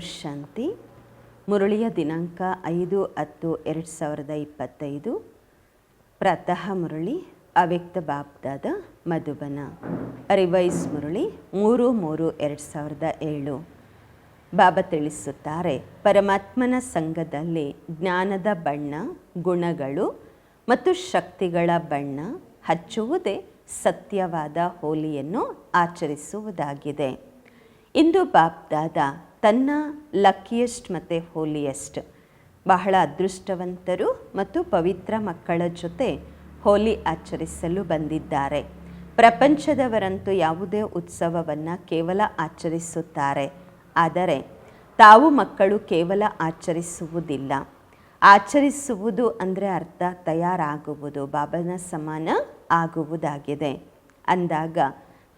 ಶಾಂತಿ. ಮುರಳಿಯ ದಿನಾಂಕ ಐದು ಹತ್ತು ಎರಡು ಸಾವಿರದ ಇಪ್ಪತ್ತೈದು. ಪ್ರತಃ ಮುರಳಿ, ಅವ್ಯಕ್ತ ಬಾಬ್ದಾದ ಮಧುಬನ. ರಿವೈಸ್ ಮುರಳಿ, ಮೂರು ಮೂರು ಎರಡು ಸಾವಿರದ ಏಳು. ಬಾಬಾ ತಿಳಿಸುತ್ತಾರೆ, ಪರಮಾತ್ಮನ ಸಂಘದಲ್ಲಿ ಜ್ಞಾನದ ಬಣ್ಣ, ಗುಣಗಳು ಮತ್ತು ಶಕ್ತಿಗಳ ಬಣ್ಣ ಹಚ್ಚುವುದೇ ಸತ್ಯವಾದ ಹೋಲಿಯನ್ನು ಆಚರಿಸುವುದಾಗಿದೆ. ಇಂದು ಬಾಬ್ದಾದ ತನ್ನ ಲಕ್ಕಿಯೆಸ್ಟ್ ಮತ್ತು ಹೋಲಿಯೆಸ್ಟ್ ಬಹಳ ಅದೃಷ್ಟವಂತರು ಮತ್ತು ಪವಿತ್ರ ಮಕ್ಕಳ ಜೊತೆ ಹೋಲಿ ಆಚರಿಸಲು ಬಂದಿದ್ದಾರೆ. ಪ್ರಪಂಚದವರಂತೂ ಯಾವುದೇ ಉತ್ಸವವನ್ನು ಕೇವಲ ಆಚರಿಸುತ್ತಾರೆ. ಆದರೆ ತಾವು ಮಕ್ಕಳು ಕೇವಲ ಆಚರಿಸುವುದಿಲ್ಲ. ಆಚರಿಸುವುದು ಅಂದರೆ ಅರ್ಥ ತಯಾರಾಗುವುದು, ಬಾಬನ ಸಮಾನ ಆಗುವುದಾಗಿದೆ. ಅಂದಾಗ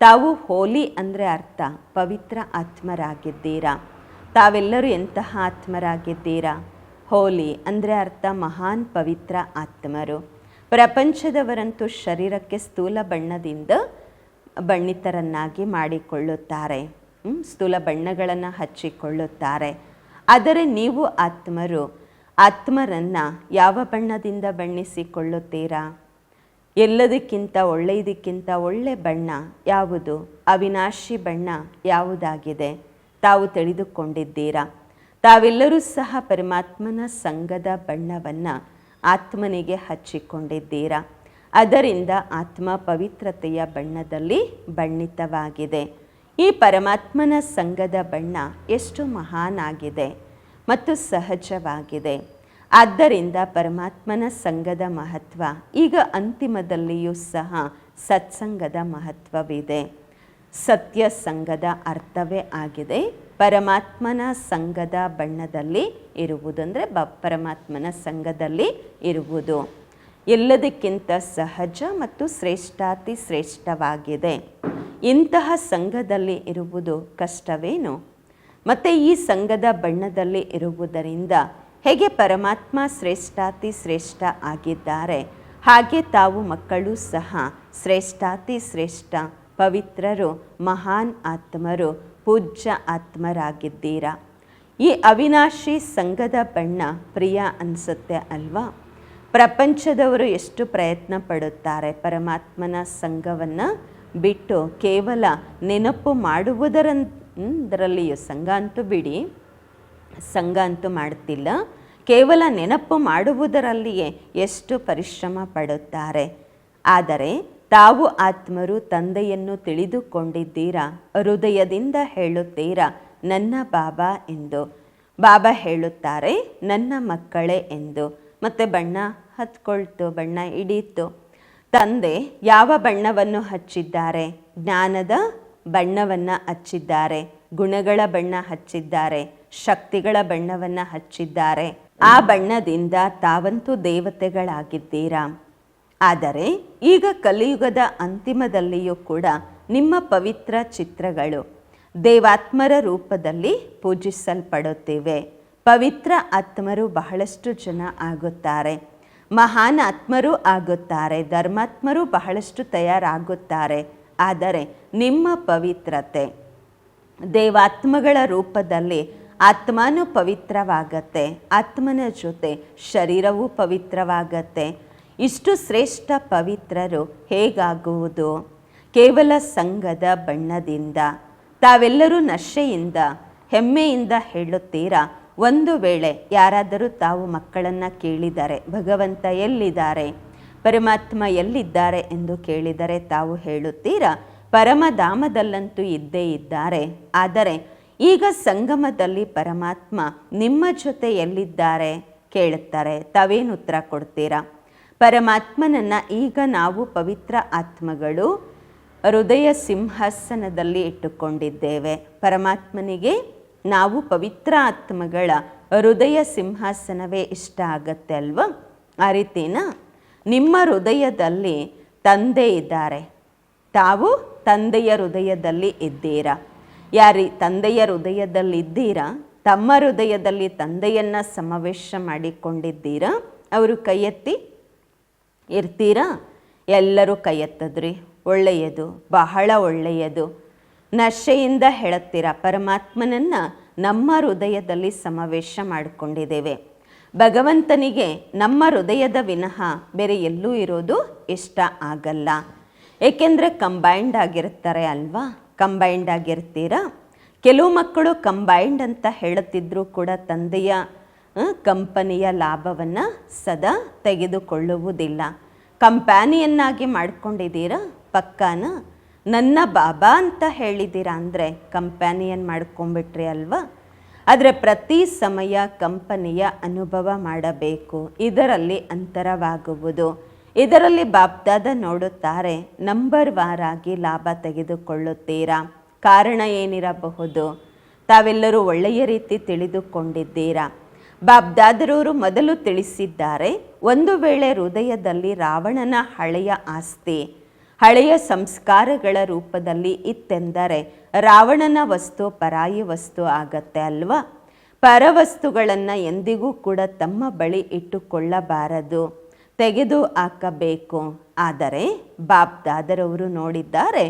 ತಾವು ಹೋಲಿ ಅಂದರೆ ಅರ್ಥ ಪವಿತ್ರ ಆತ್ಮರಾಗಿದ್ದೀರಾ? ತಾವೆಲ್ಲರೂ ಎಂತಹ ಆತ್ಮರಾಗಿದ್ದೀರಾ? ಹೋಲಿ ಅಂದರೆ ಅರ್ಥ ಮಹಾನ್ ಪವಿತ್ರ ಆತ್ಮರು. ಪ್ರಪಂಚದವರಂತೂ ಶರೀರಕ್ಕೆ ಸ್ಥೂಲ ಬಣ್ಣದಿಂದ ಬಣ್ಣಿತರನ್ನಾಗಿ ಮಾಡಿಕೊಳ್ಳುತ್ತಾರೆ? ಸ್ಥೂಲ ಬಣ್ಣಗಳನ್ನು ಹಚ್ಚಿಕೊಳ್ಳುತ್ತಾರೆ. ಆದರೆ ನೀವು ಆತ್ಮರು. ಆತ್ಮರನ್ನು ಯಾವ ಬಣ್ಣದಿಂದ ಬಣ್ಣಿಸಿಕೊಳ್ಳುತ್ತೀರಾ? ಎಲ್ಲದಕ್ಕಿಂತ ಒಳ್ಳೆಯದಕ್ಕಿಂತ ಒಳ್ಳೆ ಬಣ್ಣ ಯಾವುದು? ಅವಿನಾಶಿ ಬಣ್ಣ ಯಾವುದಾಗಿದೆ? ತಾವು ತಿಳಿದುಕೊಂಡಿದ್ದೀರಾ? ತಾವೆಲ್ಲರೂ ಸಹ ಪರಮಾತ್ಮನ ಸಂಘದ ಬಣ್ಣವನ್ನು ಆತ್ಮನಿಗೆ ಹಚ್ಚಿಕೊಂಡಿದ್ದೀರಾ? ಅದರಿಂದ ಆತ್ಮ ಪವಿತ್ರತೆಯ ಬಣ್ಣದಲ್ಲಿ ಬಣ್ಣಿತವಾಗಿದೆ. ಈ ಪರಮಾತ್ಮನ ಸಂಘದ ಬಣ್ಣ ಎಷ್ಟು ಮಹಾನಾಗಿದೆ ಮತ್ತು ಸಹಜವಾಗಿದೆ. ಆದ್ದರಿಂದ ಪರಮಾತ್ಮನ ಸಂಘದ ಮಹತ್ವ ಈಗ ಅಂತಿಮದಲ್ಲಿಯೂ ಸಹ ಸತ್ಸಂಗದ ಮಹತ್ವವಿದೆ. ಸತ್ಯ ಸಂಘದ ಅರ್ಥವೇ ಆಗಿದೆ. ಪರಮಾತ್ಮನ ಸಂಘದ ಬಣ್ಣದಲ್ಲಿ ಇರುವುದು ಅಂದರೆ ಬ ಪರಮಾತ್ಮನ ಸಂಘದಲ್ಲಿ ಇರುವುದು. ಎಲ್ಲದಕ್ಕಿಂತ ಸಹಜ ಮತ್ತು ಶ್ರೇಷ್ಠಾತಿ ಶ್ರೇಷ್ಠವಾಗಿದೆ. ಇಂತಹ ಸಂಘದಲ್ಲಿ ಇರುವುದು ಕಷ್ಟವೇನು? ಮತ್ತು ಈ ಸಂಘದ ಬಣ್ಣದಲ್ಲಿ ಇರುವುದರಿಂದ ಹೇಗೆ ಪರಮಾತ್ಮ ಶ್ರೇಷ್ಠಾತಿ ಶ್ರೇಷ್ಠ ಆಗಿದ್ದಾರೆ? ಹಾಗೆ ತಾವು ಮಕ್ಕಳು ಸಹ ಶ್ರೇಷ್ಠಾತಿ ಶ್ರೇಷ್ಠ ಪವಿತ್ರರು, ಮಹಾನ್ ಆತ್ಮರು, ಪೂಜ್ಯ ಆತ್ಮರಾಗಿದ್ದೀರಾ? ಈ ಅವಿನಾಶಿ ಸಂಘದ ಬಣ್ಣ ಪ್ರಿಯ ಅನಿಸುತ್ತೆ ಅಲ್ವಾ? ಪ್ರಪಂಚದವರು ಎಷ್ಟು ಪ್ರಯತ್ನ ಪಡುತ್ತಾರೆ ಪರಮಾತ್ಮನ ಸಂಘವನ್ನು ಬಿಟ್ಟು ಕೇವಲ ನೆನಪು ಮಾಡುವುದರಂದರಲ್ಲಿಯೂ ಸಂಘ ಅಂತೂ ಬಿಡಿ. ಸಂಘ ಅಂತೂ ಮಾಡ್ತಿಲ್ಲ. ಕೇವಲ ನೆನಪು ಮಾಡುವುದರಲ್ಲಿಯೇ ಎಷ್ಟು ಪರಿಶ್ರಮ ಪಡುತ್ತಾರೆ. ಆದರೆ ತಾವು ಆತ್ಮರು ತಂದೆಯನ್ನು ತಿಳಿದುಕೊಂಡಿದ್ದೀರಾ? ಹೃದಯದಿಂದ ಹೇಳುತ್ತೀರಾ, ನನ್ನ ಬಾಬಾ ಎಂದು? ಬಾಬಾ ಹೇಳುತ್ತಾರೆ, ನನ್ನ ಮಕ್ಕಳೇ ಎಂದು. ಮತ್ತೆ ಬಣ್ಣ ಹತ್ಕೊಳ್ತು, ಬಣ್ಣ ಹಿಡಿಯಿತು. ತಂದೆ, ಯಾವ ಬಣ್ಣವನ್ನು ಹಚ್ಚಿದ್ದಾರೆ? ಜ್ಞಾನದ ಬಣ್ಣವನ್ನು ಹಚ್ಚಿದ್ದಾರೆ, ಗುಣಗಳ ಬಣ್ಣ ಹಚ್ಚಿದ್ದಾರೆ, ಶಕ್ತಿಗಳ ಬಣ್ಣವನ್ನು ಹಚ್ಚಿದ್ದಾರೆ. ಆ ಬಣ್ಣದಿಂದ ತಾವಂತೂ ದೇವತೆಗಳಾಗಿದ್ದೀರಾ? ಆದರೆ ಈಗ ಕಲಿಯುಗದ ಅಂತಿಮದಲ್ಲಿಯೂ ಕೂಡ ನಿಮ್ಮ ಪವಿತ್ರ ಚಿತ್ರಗಳು ದೇವಾತ್ಮರ ರೂಪದಲ್ಲಿ ಪೂಜಿಸಲ್ಪಡುತ್ತಿವೆ. ಪವಿತ್ರ ಆತ್ಮರು ಬಹಳಷ್ಟು ಜನ ಆಗುತ್ತಾರೆ. ಮಹಾನ್ ಆತ್ಮರು ಆಗುತ್ತಾರೆ. ಧರ್ಮಾತ್ಮರು ಬಹಳಷ್ಟು ತಯಾರಾಗುತ್ತಾರೆ. ಆದರೆ ನಿಮ್ಮ ಪವಿತ್ರತೆ ದೇವಾತ್ಮಗಳ ರೂಪದಲ್ಲಿ ಆತ್ಮನೂ ಪವಿತ್ರವಾಗತ್ತೆ. ಆತ್ಮನ ಜೊತೆ ಶರೀರವೂ ಪವಿತ್ರವಾಗತ್ತೆ. ಇಷ್ಟು ಶ್ರೇಷ್ಠ ಪವಿತ್ರರು ಹೇಗಾಗುವುದು? ಕೇವಲ ಸಂಘದ ಬಣ್ಣದಿಂದ. ತಾವೆಲ್ಲರೂ ನಶೆಯಿಂದ, ಹೆಮ್ಮೆಯಿಂದ ಹೇಳುತ್ತೀರಾ? ಒಂದು ವೇಳೆ ಯಾರಾದರೂ ತಾವು ಮಕ್ಕಳನ್ನು ಕೇಳಿದ್ದಾರೆ ಭಗವಂತ ಎಲ್ಲಿದ್ದಾರೆ? ಪರಮಾತ್ಮ ಎಲ್ಲಿದ್ದಾರೆ ಎಂದು ಕೇಳಿದರೆ ತಾವು ಹೇಳುತ್ತೀರಾ? ಪರಮಧಾಮದಲ್ಲಂತೂ ಇದ್ದೇ ಇದ್ದಾರೆ. ಆದರೆ ಈಗ ಸಂಗಮದಲ್ಲಿ ಪರಮಾತ್ಮ ನಿಮ್ಮ ಜೊತೆ ಎಲ್ಲಿದ್ದಾರೆ? ಕೇಳುತ್ತಾರೆ. ತಾವೇನು ಉತ್ತರ ಕೊಡ್ತೀರಾ? ಪರಮಾತ್ಮನನ್ನು ಈಗ ನಾವು ಪವಿತ್ರ ಆತ್ಮಗಳು ಹೃದಯ ಸಿಂಹಾಸನದಲ್ಲಿ ಇಟ್ಟುಕೊಂಡಿದ್ದೇವೆ. ಪರಮಾತ್ಮನಿಗೆ ನಾವು ಪವಿತ್ರ ಆತ್ಮಗಳ ಹೃದಯ ಸಿಂಹಾಸನವೇ ಇಷ್ಟ ಆಗತ್ತೆ ಅಲ್ವಾ? ಆ ರೀತಿನ ನಿಮ್ಮ ಹೃದಯದಲ್ಲಿ ತಂದೆ ಇದ್ದಾರೆ. ತಾವು ತಂದೆಯ ಹೃದಯದಲ್ಲಿ ಇದ್ದೀರಾ? ಯಾರಿ, ತಂದೆಯ ಹೃದಯದಲ್ಲಿ ಇದ್ದೀರಾ ತಮ್ಮ ಹೃದಯದಲ್ಲಿ ತಂದೆಯನ್ನು ಸಮಾವೇಶ ಮಾಡಿಕೊಂಡಿದ್ದೀರಾ? ಅವರು ಕೈ ಎತ್ತಿ ಇರ್ತೀರಾ? ಎಲ್ಲರೂ ಕೈ ಎತ್ತದ್ರಿ ಒಳ್ಳೆಯದು, ಬಹಳ ಒಳ್ಳೆಯದು. ನಶೆಯಿಂದ ಹೇಳುತ್ತೀರ? ಪರಮಾತ್ಮನನ್ನು ನಮ್ಮ ಹೃದಯದಲ್ಲಿ ಸಮಾವೇಶ ಮಾಡಿಕೊಂಡಿದ್ದೇವೆ. ಭಗವಂತನಿಗೆ ನಮ್ಮ ಹೃದಯದ ವಿನಃ ಬೇರೆ ಎಲ್ಲೂ ಇರೋದು ಇಷ್ಟ ಆಗಲ್ಲ. ಏಕೆಂದರೆ ಕಂಬೈಂಡ್ ಆಗಿರ್ತಾರೆ ಅಲ್ವಾ? ಕಂಬೈಂಡ್ ಆಗಿರ್ತೀರಾ? ಕೆಲವು ಮಕ್ಕಳು ಕಂಬೈಂಡ್ ಅಂತ ಹೇಳುತ್ತಿದ್ದರೂ ಕೂಡ ತಂದೆಯ ಕಂಪನಿಯ ಲಾಭವನ್ನು ಸದಾ ತೆಗೆದುಕೊಳ್ಳುವುದಿಲ್ಲ. ಕಂಪ್ಯಾನಿಯನ್ನಾಗಿ ಮಾಡ್ಕೊಂಡಿದ್ದೀರಾ? ಪಕ್ಕಾನ? ನನ್ನ ಬಾಬಾ ಅಂತ ಹೇಳಿದ್ದೀರಾ ಅಂದರೆ ಕಂಪ್ಯಾನಿಯನ್ ಮಾಡ್ಕೊಂಬಿಟ್ರಿ ಅಲ್ವಾ? ಆದರೆ ಪ್ರತಿ ಸಮಯ ಕಂಪನಿಯ ಅನುಭವ ಮಾಡಬೇಕು. ಇದರಲ್ಲಿ ಅಂತರವಾಗುವುದು. ಇದರಲ್ಲಿ ಬಾಬ್ದಾದ ನೋಡುತ್ತಾರೆ, ನಂಬರ್ ವಾರಾಗಿ ಲಾಭ ತೆಗೆದುಕೊಳ್ಳುತ್ತೀರಾ? ಕಾರಣ ಏನಿರಬಹುದು? ತಾವೆಲ್ಲರೂ ಒಳ್ಳೆಯ ರೀತಿ ತಿಳಿದುಕೊಂಡಿದ್ದೀರಾ? ಬಾಬ್ದಾದರವರು ಮೊದಲು ತಿಳಿಸಿದ್ದಾರೆ, ಒಂದು ವೇಳೆ ಹೃದಯದಲ್ಲಿ ರಾವಣನ ಹಳೆಯ ಆಸ್ತಿ, ಹಳೆಯ ಸಂಸ್ಕಾರಗಳ ರೂಪದಲ್ಲಿ ಇತ್ತೆಂದರೆ ರಾವಣನ ವಸ್ತು ಪರಾಯಿ ವಸ್ತು ಆಗತ್ತೆ ಅಲ್ವಾ? ಪರವಸ್ತುಗಳನ್ನು ಎಂದಿಗೂ ಕೂಡ ತಮ್ಮ ಬಳಿ ಇಟ್ಟುಕೊಳ್ಳಬಾರದು, ತೆಗೆದು ಹಾಕಬೇಕು. ಆದರೆ ಬಾಬ್ದಾದರವರು ನೋಡಿದ್ದಾರೆ,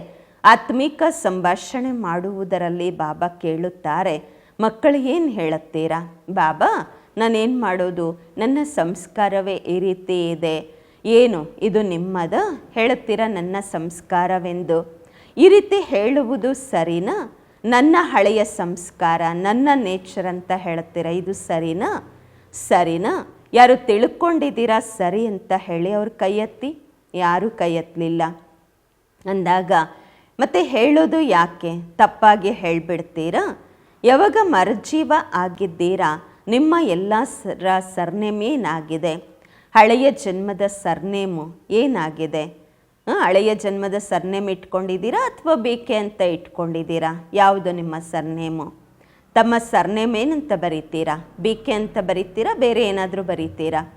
ಆತ್ಮಿಕ ಸಂಭಾಷಣೆ ಮಾಡುವುದರಲ್ಲಿ ಬಾಬಾ ಕೇಳುತ್ತಾರೆ, ಮಕ್ಕಳು ಏನು ಹೇಳುತ್ತೀರಾ? ಬಾಬಾ ನಾನೇನು ಮಾಡೋದು? ನನ್ನ ಸಂಸ್ಕಾರವೇ ಈ ರೀತಿ ಇದೆ. ಏನು? ಇದು ನಿಮ್ಮದ ಹೇಳುತ್ತೀರಾ ನನ್ನ ಸಂಸ್ಕಾರವೆಂದು? ಈ ರೀತಿ ಹೇಳುವುದು ಸರಿನಾ? ನನ್ನ ಹಳೆಯ ಸಂಸ್ಕಾರ, ನನ್ನ ನೇಚರ್ ಅಂತ ಹೇಳ್ತೀರಾ ಇದು ಸರಿನಾ? ಸರಿನಾ? ಯಾರು ತಿಳ್ಕೊಂಡಿದ್ದೀರಾ ಸರಿ ಅಂತ ಹೇಳಿ ಅವ್ರು ಕೈ ಎತ್ತಿ ಯಾರೂ ಕೈ ಎತ್ತಲಿಲ್ಲ ಅಂದಾಗ, ಮತ್ತೆ ಹೇಳೋದು ಯಾಕೆ? ತಪ್ಪಾಗಿ ಹೇಳಿಬಿಡ್ತೀರಾ? ಯಾವಾಗ ಮರಜೀವ ಆಗಿದ್ದೀರಾ? ನಿಮ್ಮ ಎಲ್ಲ ಸರ ಸರ್ನೇಮ್ ಏನಾಗಿದೆ? ಹಳೆಯ ಜನ್ಮದ ಸರ್ನೇಮು ಏನಾಗಿದೆ? ಹಳೆಯ ಜನ್ಮದ ಸರ್ನೇಮ್ ಇಟ್ಕೊಂಡಿದ್ದೀರಾ ಅಥವಾ ಬೇಕೆ ಅಂತ ಇಟ್ಕೊಂಡಿದ್ದೀರಾ? ಯಾವುದು ನಿಮ್ಮ ಸರ್ನೇಮು? ತಮ್ಮ ಸರ್ನೇಮ್ ಏನಂತ ಬರೀತೀರಾ? ಬೇಕೆ ಅಂತ ಬರೀತೀರಾ? ಬೇರೆ ಏನಾದರೂ ಬರೀತೀರಾ?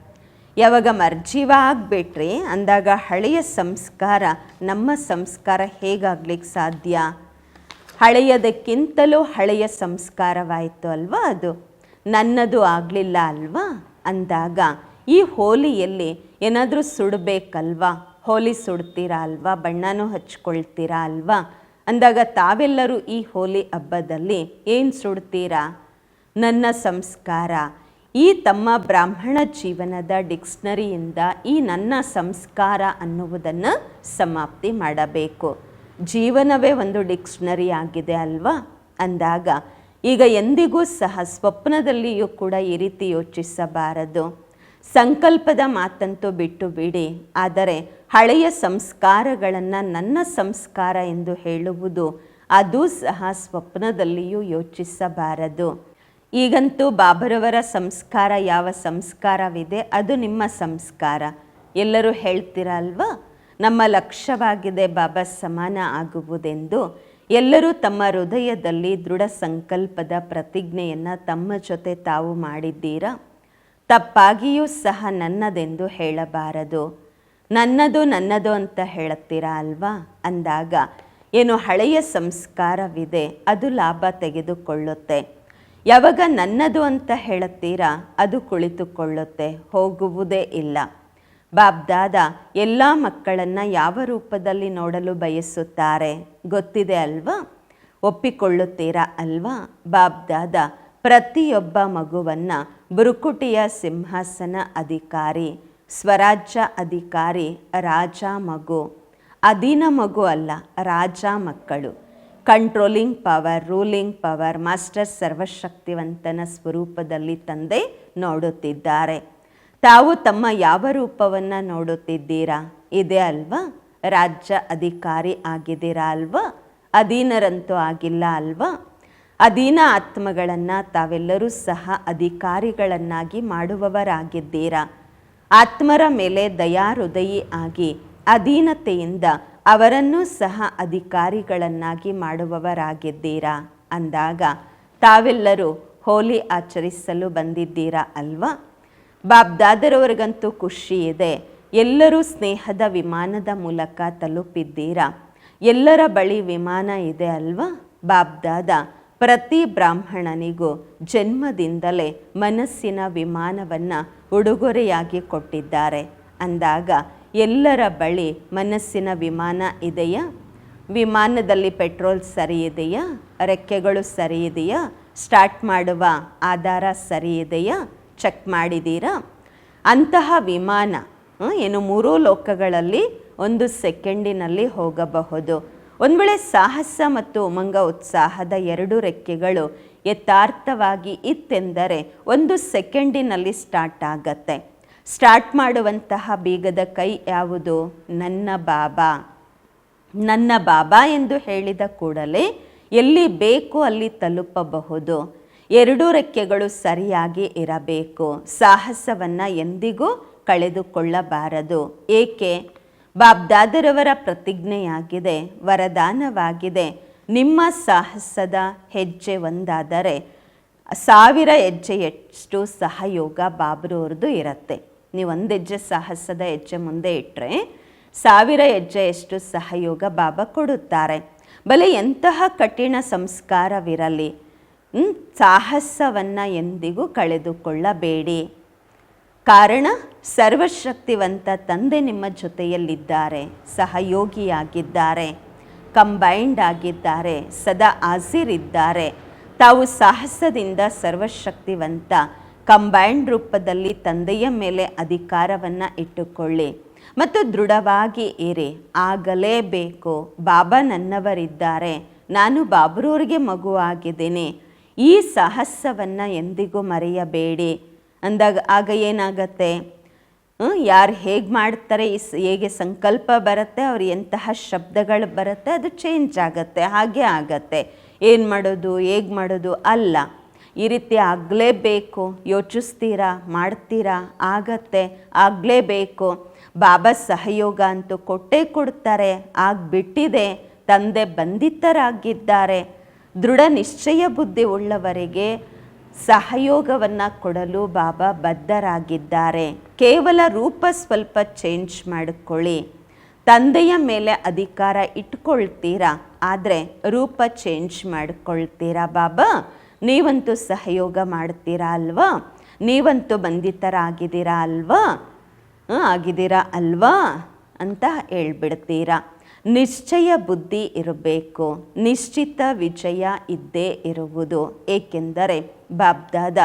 ಯಾವಾಗ ಮರ್ಜೀವ ಆಗಿಬಿಟ್ರಿ, ಅಂದಾಗ ಹಳೆಯ ಸಂಸ್ಕಾರ, ನಮ್ಮ ಸಂಸ್ಕಾರ ಹೇಗಾಗ್ಲಿಕ್ಕೆ ಸಾಧ್ಯ? ಹಳೆಯದಕ್ಕಿಂತಲೂ ಹಳೆಯ ಸಂಸ್ಕಾರವಾಯಿತು ಅಲ್ವಾ ಅದು? ನನ್ನದು ಆಗಲಿಲ್ಲ ಅಲ್ವಾ? ಅಂದಾಗ, ಈ ಹೋಲಿಯಲ್ಲಿ ಏನಾದರೂ ಸುಡಬೇಕಲ್ವಾ? ಹೋಲಿ ಸುಡ್ತೀರಾ ಅಲ್ವಾ? ಬಣ್ಣನೂ ಹಚ್ಕೊಳ್ತೀರಾ ಅಲ್ವಾ? ಅಂದಾಗ, ತಾವೆಲ್ಲರೂ ಈ ಹೋಲಿ ಹಬ್ಬದಲ್ಲಿ ಏನು ಸುಡ್ತೀರಾ? ನನ್ನ ಸಂಸ್ಕಾರ. ಈ ತಮ್ಮ ಬ್ರಾಹ್ಮಣ ಜೀವನದ ಡಿಕ್ಸ್ನರಿಯಿಂದ ಈ ನನ್ನ ಸಂಸ್ಕಾರ ಅನ್ನುವುದನ್ನು ಸಮಾಪ್ತಿ ಮಾಡಬೇಕು. ಜೀವನವೇ ಒಂದು ಡಿಕ್ಷ್ನರಿ ಆಗಿದೆ ಅಲ್ವಾ? ಅಂದಾಗ ಈಗ ಎಂದಿಗೂ ಸಹ ಸ್ವಪ್ನದಲ್ಲಿಯೂ ಕೂಡ ಈ ರೀತಿ ಯೋಚಿಸಬಾರದು. ಸಂಕಲ್ಪದ ಮಾತಂತೂ ಬಿಟ್ಟು ಬಿಡಿ. ಆದರೆ ಹಳೆಯ ಸಂಸ್ಕಾರಗಳನ್ನು ನನ್ನ ಸಂಸ್ಕಾರ ಎಂದು ಹೇಳುವುದು, ಅದು ಸಹ ಸ್ವಪ್ನದಲ್ಲಿಯೂ ಯೋಚಿಸಬಾರದು. ಈಗಂತೂ ಬಾಬರವರ ಸಂಸ್ಕಾರ ಯಾವ ಸಂಸ್ಕಾರವಿದೆ, ಅದು ನಿಮ್ಮ ಸಂಸ್ಕಾರ. ಎಲ್ಲರೂ ಹೇಳ್ತೀರಲ್ವ? ನಮ್ಮ ಲಕ್ಷ್ಯವಾಗಿದೆ ಬಾಬಾ ಸಮಾನ ಆಗುವುದೆಂದು. ಎಲ್ಲರೂ ತಮ್ಮ ಹೃದಯದಲ್ಲಿ ದೃಢ ಸಂಕಲ್ಪದ ಪ್ರತಿಜ್ಞೆಯನ್ನು ತಮ್ಮ ಜೊತೆ ತಾವು ಮಾಡಿದ್ದೀರಾ? ತಪ್ಪಾಗಿಯೂ ಸಹ ನನ್ನದೆಂದು ಹೇಳಬಾರದು. ನನ್ನದು ನನ್ನದು ಅಂತ ಹೇಳುತ್ತೀರಾ ಅಲ್ವಾ? ಅಂದಾಗ, ಏನು ಹಳೆಯ ಸಂಸ್ಕಾರವಿದೆ, ಅದು ಲಾಭ ತೆಗೆದುಕೊಳ್ಳುತ್ತೆ. ಯಾವಾಗ ನನ್ನದು ಅಂತ ಹೇಳುತ್ತೀರಾ, ಅದು ಕುಳಿತುಕೊಳ್ಳುತ್ತೆ, ಹೋಗುವುದೇ ಇಲ್ಲ. ಬಾಬ್ದಾದ ಎಲ್ಲ ಮಕ್ಕಳನ್ನು ಯಾವ ರೂಪದಲ್ಲಿ ನೋಡಲು ಬಯಸುತ್ತಾರೆ ಗೊತ್ತಿದೆ ಅಲ್ವಾ? ಒಪ್ಪಿಕೊಳ್ಳುತ್ತೀರಾ ಅಲ್ವಾ? ಬಾಬ್ದಾದ ಪ್ರತಿಯೊಬ್ಬ ಮಗುವನ್ನು ಬುರುಕುಟಿಯ ಸಿಂಹಾಸನ ಅಧಿಕಾರಿ, ಸ್ವರಾಜ್ಯ ಅಧಿಕಾರಿ, ರಾಜ ಮಗು, ಅಧೀನ ಮಗು ಅಲ್ಲ, ರಾಜ ಮಕ್ಕಳು. Controlling power, ruling power, master ಸರ್ವಶಕ್ತಿವಂತನ ಸ್ವರೂಪದಲ್ಲಿ ತಂದೆ ನೋಡುತ್ತಿದ್ದಾರೆ. ತಾವು ತಮ್ಮ ಯಾವ ರೂಪವನ್ನು ನೋಡುತ್ತಿದ್ದೀರಾ? ಇದೆ ಅಲ್ವಾ? ರಾಜ್ಯ ಅಧಿಕಾರಿ ಆಗಿದ್ದೀರಾ ಅಲ್ವಾ? ಅಧೀನರಂತೂ ಆಗಿಲ್ಲ ಅಲ್ವಾ? ಅಧೀನ ಆತ್ಮಗಳನ್ನು ತಾವೆಲ್ಲರೂ ಸಹ ಅಧಿಕಾರಿಗಳನ್ನಾಗಿ ಮಾಡುವವರಾಗಿದ್ದೀರಾ? ಆತ್ಮರ ಮೇಲೆ ದಯಾಹೃದಯಿ ಆಗಿ ಅಧೀನತೆಯಿಂದ ಅವರನ್ನೂ ಸಹ ಅಧಿಕಾರಿಗಳನ್ನಾಗಿ ಮಾಡುವವರಾಗಿದ್ದೀರಾ? ಅಂದಾಗ ತಾವೆಲ್ಲರೂ ಹೋಲಿ ಆಚರಿಸಲು ಬಂದಿದ್ದೀರಾ ಅಲ್ವಾ? ಬಾಬ್ದಾದರವರಿಗಂತೂ ಖುಷಿ ಇದೆ. ಎಲ್ಲರೂ ಸ್ನೇಹದ ವಿಮಾನದ ಮೂಲಕ ತಲುಪಿದ್ದೀರಾ? ಎಲ್ಲರ ಬಳಿ ವಿಮಾನ ಇದೆ ಅಲ್ವಾ? ಬಾಬ್ದಾದ, ಪ್ರತಿ ಬ್ರಾಹ್ಮಣನಿಗೂ ಜನ್ಮದಿಂದಲೇ ಮನಸ್ಸಿನ ವಿಮಾನವನ್ನು ಉಡುಗೊರೆಯಾಗಿ ಕೊಟ್ಟಿದ್ದಾರೆ. ಅಂದಾಗ, ಎಲ್ಲರ ಬಳಿ ಮನಸ್ಸಿನ ವಿಮಾನ ಇದೆಯಾ? ವಿಮಾನದಲ್ಲಿ ಪೆಟ್ರೋಲ್ ಸರಿ ಇದೆಯಾ? ರೆಕ್ಕೆಗಳು ಸರಿ ಇದೆಯಾ? ಸ್ಟಾರ್ಟ್ ಮಾಡುವ ಆಧಾರ ಸರಿ ಇದೆಯಾ? ಚೆಕ್ ಮಾಡಿದ್ದೀರಾ ಅಂತಹ ವಿಮಾನ ಏನು ಮೂರೂ ಲೋಕಗಳಲ್ಲಿ ಒಂದು ಸೆಕೆಂಡಿನಲ್ಲಿ ಹೋಗಬಹುದು. ಒಂದು ವೇಳೆ ಸಾಹಸ ಮತ್ತು ಉಮಂಗ ಉತ್ಸಾಹದ ಎರಡು ರೆಕ್ಕೆಗಳು ಯಥಾರ್ಥವಾಗಿ ಇತ್ತೆಂದರೆ ಒಂದು ಸೆಕೆಂಡಿನಲ್ಲಿ ಸ್ಟಾರ್ಟ್ ಆಗತ್ತೆ. ಸ್ಟಾರ್ಟ್ ಮಾಡುವಂತಹ ಬೀಗದ ಕೈ ಯಾವುದು? ನನ್ನ ಬಾಬಾ. ನನ್ನ ಬಾಬಾ ಎಂದು ಹೇಳಿದ ಕೂಡಲೇ ಎಲ್ಲಿ ಬೇಕು ಅಲ್ಲಿ ತಲುಪಬಹುದು. ಎರಡೂ ರೆಕ್ಕೆಗಳು ಸರಿಯಾಗಿ ಇರಬೇಕು. ಸಾಹಸವನ್ನು ಎಂದಿಗೂ ಕಳೆದುಕೊಳ್ಳಬಾರದು. ಏಕೆ? ಬಾಬ್ದಾದರವರ ಪ್ರತಿಜ್ಞೆಯಾಗಿದೆ, ವರದಾನವಾಗಿದೆ. ನಿಮ್ಮ ಸಾಹಸದ ಹೆಜ್ಜೆ ಒಂದಾದರೆ ಸಾವಿರ ಹೆಜ್ಜೆಯಷ್ಟು ಸಹಯೋಗ ಬಾಬ್ರವ್ರದ್ದು ಇರುತ್ತೆ. ನೀವು ಒಂದು ಹೆಜ್ಜೆ ಸಾಹಸದ ಹೆಜ್ಜೆ ಮುಂದೆ ಇಟ್ಟರೆ ಸಾವಿರ ಹೆಜ್ಜೆಯಷ್ಟು ಸಹಯೋಗ ಬಾಬಾ ಕೊಡುತ್ತಾರೆ. ಬಲೆ ಎಂತಹ ಕಠಿಣ ಸಂಸ್ಕಾರವಿರಲಿ. ಸಾಹಸವನ್ನು ಎಂದಿಗೂ ಕಳೆದುಕೊಳ್ಳಬೇಡಿ. ಕಾರಣ, ಸರ್ವಶಕ್ತಿವಂತ ತಂದೆ ನಿಮ್ಮ ಜೊತೆಯಲ್ಲಿದ್ದಾರೆ, ಸಹಯೋಗಿಯಾಗಿದ್ದಾರೆ ಕಂಬೈಂಡ್ ಆಗಿದ್ದಾರೆ, ಸದಾ ಹಾಜಿರಿದ್ದಾರೆ ತಾವು ಸಾಹಸದಿಂದ ಸರ್ವಶಕ್ತಿವಂತ ಕಂಬೈಂಡ್ ರೂಪದಲ್ಲಿ ತಂದೆಯ ಮೇಲೆ ಅಧಿಕಾರವನ್ನು ಇಟ್ಟುಕೊಳ್ಳಿ. ಮತ್ತು ದೃಢವಾಗಿ ಇರಿ. ಆಗಲೇಬೇಕು. ಬಾಬಾ ನನ್ನವರಿದ್ದಾರೆ. ನಾನು ಬಾಬ್ರೂರಿಗೆ ಮಗುವಾಗಿದ್ದೀನಿ. ಈ ಸಾಹಸವನ್ನು ಎಂದಿಗೂ ಮರೆಯಬೇಡಿ. ಅಂದಾಗ ಆಗ ಏನಾಗತ್ತೆ? ಯಾರು ಹೇಗೆ ಮಾಡ್ತಾರೆ ಈ ಸ- ಹೇಗೆ ಸಂಕಲ್ಪ ಬರುತ್ತೆ, ಅವ್ರು ಎಂತಹ ಶಬ್ದಗಳು ಬರುತ್ತೆ, ಅದು ಚೇಂಜ್ ಆಗುತ್ತೆ, ಹಾಗೆ ಆಗತ್ತೆ. ಏನು ಮಾಡೋದು, ಹೇಗೆ ಮಾಡೋದು? ಅಲ್ಲ, ಈ ರೀತಿ ಆಗಲೇಬೇಕು. ಯೋಚಿಸ್ತೀರಾ? ಮಾಡ್ತೀರಾ? ಆಗತ್ತೆ, ಆಗಲೇಬೇಕು. ಬಾಬಾ ಸಹಯೋಗ ಅಂತೂ ಕೊಟ್ಟೇ ಕೊಡ್ತಾರೆ, ಆಗಿಬಿಟ್ಟಿದೆ. ತಂದೆ ಬಂಧಿತರಾಗಿದ್ದಾರೆ. ದೃಢ ನಿಶ್ಚಯ ಬುದ್ಧಿ ಉಳ್ಳವರಿಗೆ ಸಹಯೋಗವನ್ನು ಕೊಡಲು ಬಾಬಾ ಬದ್ಧರಾಗಿದ್ದಾರೆ. ಕೇವಲ ರೂಪ ಸ್ವಲ್ಪ ಚೇಂಜ್ ಮಾಡಿಕೊಳ್ಳಿ. ತಂದೆಯ ಮೇಲೆ ಅಧಿಕಾರ ಇಟ್ಕೊಳ್ತೀರಾ? ಆದರೆ ರೂಪ ಚೇಂಜ್ ಮಾಡಿಕೊಳ್ತೀರಾ ಬಾಬಾ? ನೀವಂತೂ ಸಹಯೋಗ ಮಾಡ್ತೀರಾ ಅಲ್ವಾ? ನೀವಂತೂ ಬಂಧಿತರಾಗಿದ್ದೀರಾ ಅಲ್ವಾ? ಆಗಿದ್ದೀರಾ ಅಲ್ವಾ? ಅಂತ ಹೇಳ್ಬಿಡ್ತೀರಾ. ನಿಶ್ಚಯ ಬುದ್ಧಿ ಇರಬೇಕು, ನಿಶ್ಚಿತ ವಿಜಯ ಇದ್ದೇ ಇರುವುದು. ಏಕೆಂದರೆ ಬಾಬ್ದಾದ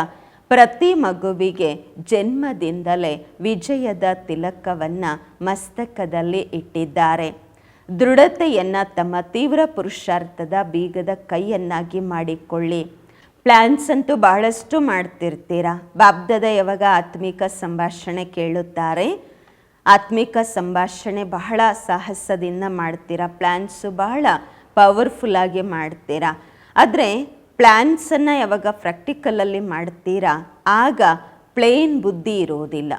ಪ್ರತಿ ಮಗುವಿಗೆ ಜನ್ಮದಿಂದಲೇ ವಿಜಯದ ತಿಲಕವನ್ನು ಮಸ್ತಕದಲ್ಲಿ ಇಟ್ಟಿದ್ದಾರೆ. ದೃಢತೆಯನ್ನು ತಮ್ಮ ತೀವ್ರ ಪುರುಷಾರ್ಥದ ಬೀಗದ ಕೈಯನ್ನಾಗಿ ಮಾಡಿಕೊಳ್ಳಿ. ಪ್ಲ್ಯಾನ್ಸ್ ಅಂತೂ ಬಹಳಷ್ಟು ಮಾಡ್ತಿರ್ತೀರಾ? ಬಾಬ್ದದ ಯಾವಾಗ ಆತ್ಮಿಕ ಸಂಭಾಷಣೆ ಕೇಳುತ್ತಾರೆ? ಆತ್ಮಿಕ ಸಂಭಾಷಣೆ ಬಹಳ ಸಾಹಸದಿಂದ ಮಾಡ್ತೀರಾ? ಪ್ಲ್ಯಾನ್ಸು ಬಹಳ ಪವರ್ಫುಲ್ಲಾಗಿ ಮಾಡ್ತೀರಾ? ಆದರೆ ಪ್ಲ್ಯಾನ್ಸನ್ನು ಯಾವಾಗ ಪ್ರಾಕ್ಟಿಕಲಲ್ಲಿ ಮಾಡ್ತೀರಾ? ಆಗ ಪ್ಲೇನ್ ಬುದ್ಧಿ ಇರೋದಿಲ್ಲ.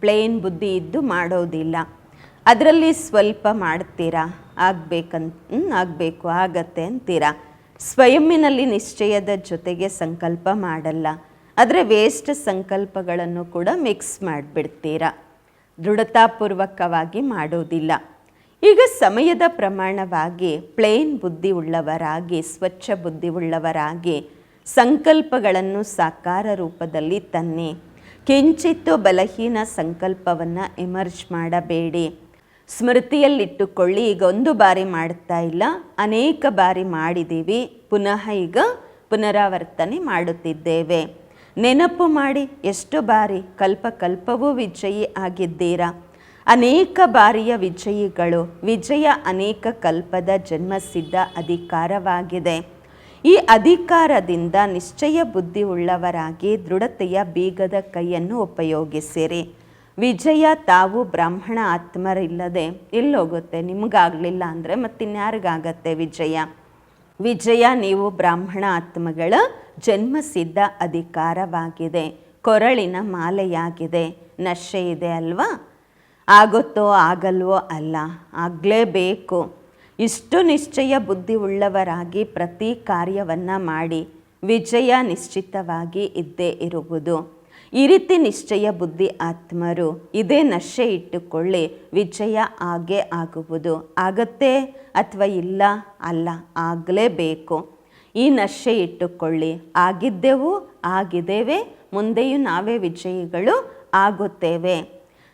ಪ್ಲೇನ್ ಬುದ್ಧಿ ಇದ್ದು ಮಾಡೋದಿಲ್ಲ. ಅದರಲ್ಲಿ ಸ್ವಲ್ಪ ಮಾಡ್ತೀರಾ? ಆಗಬೇಕಂತ ಆಗಬೇಕು, ಆಗತ್ತೆ ಅಂತೀರಾ? ಸ್ವಯಂನಲ್ಲಿ ನಿಶ್ಚಯದ ಜೊತೆಗೆ ಸಂಕಲ್ಪ ಮಾಡಲ್ಲ. ಆದರೆ ವೇಸ್ಟ್ ಸಂಕಲ್ಪಗಳನ್ನು ಕೂಡ ಮಿಕ್ಸ್ ಮಾಡಿಬಿಡ್ತೀರಾ? ದೃಢತಾಪೂರ್ವಕವಾಗಿ ಮಾಡೋದಿಲ್ಲ ಈಗ ಸಮಯದ ಪ್ರಮಾಣವಾಗಿ ಪ್ಲೇನ್ ಬುದ್ಧಿ ಉಳ್ಳವರಾಗಿ ಸ್ವಚ್ಛ ಬುದ್ಧಿ ಉಳ್ಳವರಾಗಿ ಸಂಕಲ್ಪಗಳನ್ನು ಸಾಕಾರ ರೂಪದಲ್ಲಿ ತನ್ನಿ ಕಿಂಚಿತ್ತು ಬಲಹೀನ ಸಂಕಲ್ಪವನ್ನು ಎಮರ್ಜ್ ಮಾಡಬೇಡಿ. ಸ್ಮೃತಿಯಲ್ಲಿಟ್ಟುಕೊಳ್ಳಿ, ಈಗ ಒಂದು ಬಾರಿ ಮಾಡ್ತಾ ಇಲ್ಲ, ಅನೇಕ ಬಾರಿ ಮಾಡಿದ್ದೀವಿ, ಪುನಃ ಈಗ ಪುನರಾವರ್ತನೆ ಮಾಡುತ್ತಿದ್ದೇವೆ. ನೆನಪು ಮಾಡಿ ಎಷ್ಟು ಬಾರಿ ಕಲ್ಪ ಕಲ್ಪವೂ ವಿಜಯಿ ಆಗಿದ್ದೀರಾ? ಅನೇಕ ಬಾರಿಯ ವಿಜಯಿಗಳು, ವಿಜಯ ಅನೇಕ ಕಲ್ಪದ ಜನ್ಮಸಿದ್ಧ ಅಧಿಕಾರವಾಗಿದೆ. ಈ ಅಧಿಕಾರದಿಂದ ನಿಶ್ಚಯ ಬುದ್ಧಿ ಉಳ್ಳವರಾಗಿ ದೃಢತೆಯ ಬೀಗದ ಕೈಯನ್ನು ಉಪಯೋಗಿಸಿರಿ. ವಿಜಯ ತಾವು ಬ್ರಾಹ್ಮಣ ಆತ್ಮರಿಲ್ಲದೆ ಎಲ್ಲೋಗುತ್ತೆ, ನಿಮಗಾಗಲಿಲ್ಲ ಅಂದರೆ ಮತ್ತಿನ್ಯಾರಿಗಾಗತ್ತೆ ವಿಜಯ? ವಿಜಯ, ನೀವು ಬ್ರಾಹ್ಮಣ ಆತ್ಮಗಳ ಜನ್ಮಸಿದ್ಧ ಅಧಿಕಾರವಾಗಿದೆ. ಕೊರಳಿನ ಮಾಲೆಯಾಗಿದೆ. ನಶೆ ಇದೆ ಅಲ್ವಾ? ಆಗುತ್ತೋ ಆಗಲ್ವೋ ಅಲ್ಲ, ಆಗಲೇಬೇಕು. ಇಷ್ಟು ನಿಶ್ಚಯ ಬುದ್ಧಿ ಉಳ್ಳವರಾಗಿ ಪ್ರತಿ ಕಾರ್ಯವನ್ನು ಮಾಡಿ, ವಿಜಯ ನಿಶ್ಚಿತವಾಗಿ ಇದ್ದೇ ಇರುವುದು. ಈ ರೀತಿ ನಿಶ್ಚಯ ಬುದ್ಧಿ ಆತ್ಮರು, ಇದೇ ನಶೆ ಇಟ್ಟುಕೊಳ್ಳಿ, ವಿಜಯ ಆಗೇ ಆಗುವುದು. ಆಗತ್ತೆ ಅಥವಾ ಇಲ್ಲ? ಅಲ್ಲ, ಆಗಲೇಬೇಕು. ಈ ನಶೆ ಇಟ್ಟುಕೊಳ್ಳಿ. ಆಗಿದ್ದೆವು, ಆಗಿದ್ದೇವೆ, ಮುಂದೆಯೂ ನಾವೇ ವಿಜಯಿಗಳು ಆಗುತ್ತೇವೆ.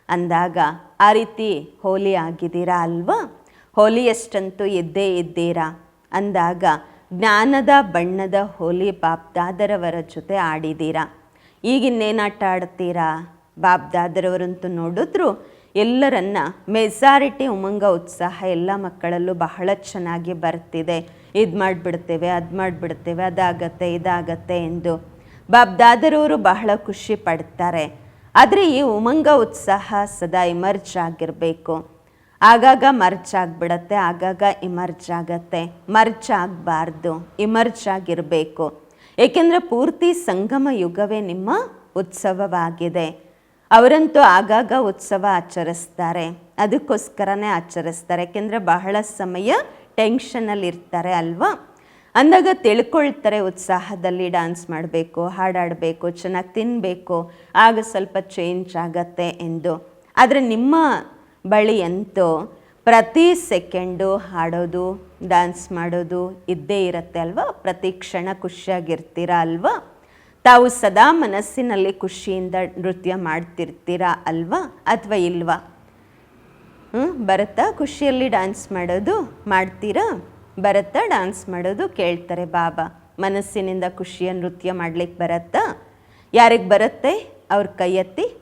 ಅಂದಾಗ ಆ ರೀತಿ ಹೋಲಿ ಆಗಿದ್ದೀರಾ ಅಲ್ವಾ? ಹೋಲಿಯಷ್ಟಂತೂ ಇದ್ದೇ ಇದ್ದೀರಾ? ಅಂದಾಗ, ಜ್ಞಾನದ ಬಣ್ಣದ ಹೋಲಿ ಬಾಬ್ದಾದರವರ ಜೊತೆ ಆಡಿದ್ದೀರಾ? ಈಗಿನ್ನೇನಾಟ ಆಡ್ತೀರಾ ಬಾಬ್ ದಾದರವರಂತೂ ನೋಡಿದ್ರು ಎಲ್ಲರನ್ನ ಮೆಜಾರಿಟಿ ಉಮಂಗ ಉತ್ಸಾಹ ಎಲ್ಲ ಮಕ್ಕಳಲ್ಲೂ ಬಹಳ ಚೆನ್ನಾಗಿ ಬರ್ತಿದೆ. ಇದು ಮಾಡಿಬಿಡ್ತೇವೆ, ಅದು ಮಾಡಿಬಿಡ್ತೇವೆ, ಅದಾಗತ್ತೆ, ಇದಾಗತ್ತೆ ಎಂದು ಬಾಬ್ ದಾದರವರು ಬಹಳ ಖುಷಿ ಪಡ್ತಾರೆ. ಆದರೆ ಈ ಉಮಂಗ ಉತ್ಸಾಹ ಸದಾ ಇಮರ್ಜ್ ಆಗಿರಬೇಕು. ಆಗಾಗ ಮರ್ಜ್ ಆಗಿಬಿಡತ್ತೆ, ಆಗಾಗ ಇಮರ್ಜ್ ಆಗತ್ತೆ. ಮರ್ಜ್ ಆಗಬಾರ್ದು ಇಮರ್ಜ್ ಆಗಿರಬೇಕು. ಏಕೆಂದರೆ ಪೂರ್ತಿ ಸಂಗಮ ಯುಗವೇ ನಿಮ್ಮ ಉತ್ಸವವಾಗಿದೆ. ಅವರಂತೂ ಆಗಾಗ ಉತ್ಸವ ಆಚರಿಸ್ತಾರೆ. ಅದಕ್ಕೋಸ್ಕರನೇ ಆಚರಿಸ್ತಾರೆ. ಯಾಕೆಂದರೆ ಬಹಳ ಸಮಯ ಟೆನ್ಷನಲ್ಲಿರ್ತಾರೆ ಅಲ್ವಾ? ಅಂದಾಗ ತಿಳ್ಕೊಳ್ತಾರೆ ಉತ್ಸಾಹದಲ್ಲಿ ಡ್ಯಾನ್ಸ್ ಮಾಡಬೇಕು, ಹಾಡಾಡಬೇಕು, ಚೆನ್ನಾಗಿ ತಿನ್ನಬೇಕು ಆಗ ಸ್ವಲ್ಪ ಚೇಂಜ್ ಆಗತ್ತೆ ಎಂದು. ಆದರೆ ನಿಮ್ಮ ಬಳಿ ಅಂತೂ ಪ್ರತಿ ಸೆಕೆಂಡು ಹಾಡೋದು ಡ್ಯಾನ್ಸ್ ಮಾಡೋದು ಇದ್ದೇ ಇರುತ್ತೆ ಅಲ್ವಾ? ಪ್ರತಿ ಕ್ಷಣ ಖುಷಿಯಾಗಿರ್ತೀರಾ ಅಲ್ವಾ? ತಾವು ಸದಾ ಮನಸ್ಸಿನಲ್ಲಿ ಖುಷಿಯಿಂದ ನೃತ್ಯ ಮಾಡ್ತಿರ್ತೀರಾ ಅಲ್ವಾ? ಅಥವಾ ಇಲ್ವಾ? ಹ್ಞೂ ಬರುತ್ತಾ ಖುಷಿಯಲ್ಲಿ ಡ್ಯಾನ್ಸ್ ಮಾಡೋದು ಮಾಡ್ತೀರಾ? ಬರುತ್ತಾ ಡ್ಯಾನ್ಸ್ ಮಾಡೋದು ಕೇಳ್ತಾರೆ ಬಾಬಾ. ಮನಸ್ಸಿನಿಂದ ಖುಷಿಯ ನೃತ್ಯ ಮಾಡ್ಲಿಕ್ಕೆ ಬರುತ್ತಾ ಯಾರಿಗೆ ಬರುತ್ತೆ? ಅವ್ರ ಕೈ ಎತ್ತಿ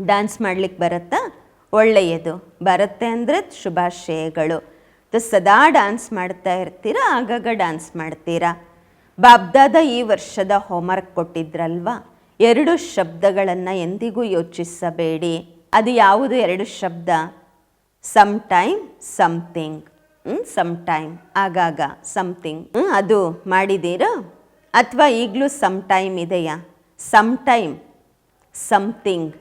ಡ್ಯಾನ್ಸ್ ಮಾಡ್ಲಿಕ್ಕೆ ಬರುತ್ತಾ ಒಳ್ಳೆಯದು. ಬರುತ್ತೆ ಅಂದರೆ ಶುಭಾಶಯಗಳು. ಸದಾ ಡ್ಯಾನ್ಸ್ ಮಾಡ್ತಾ ಇರ್ತೀರಾ ಆಗಾಗ ಡ್ಯಾನ್ಸ್ ಮಾಡ್ತೀರಾ? ಬಾಬ್ದಾದ ಈ ವರ್ಷದ ಹೋಮ್ವರ್ಕ್ ಕೊಟ್ಟಿದ್ರಲ್ವಾ? ಎರಡು ಶಬ್ದಗಳನ್ನು ಎಂದಿಗೂ ಯೋಚಿಸಬೇಡಿ. ಅದು ಯಾವುದು ಎರಡು ಶಬ್ದ? Some time something some time ಆಗಾಗ ಸಮಥಿಂಗ್ ಅದು ಮಾಡಿದ್ದೀರಾ? ಅಥವಾ ಈಗಲೂ ಸಮ್ ಟೈಮ್ ಇದೆಯಾ? ಸಮ್ ಟೈಮ್ ಸಮಥಿಂಗ್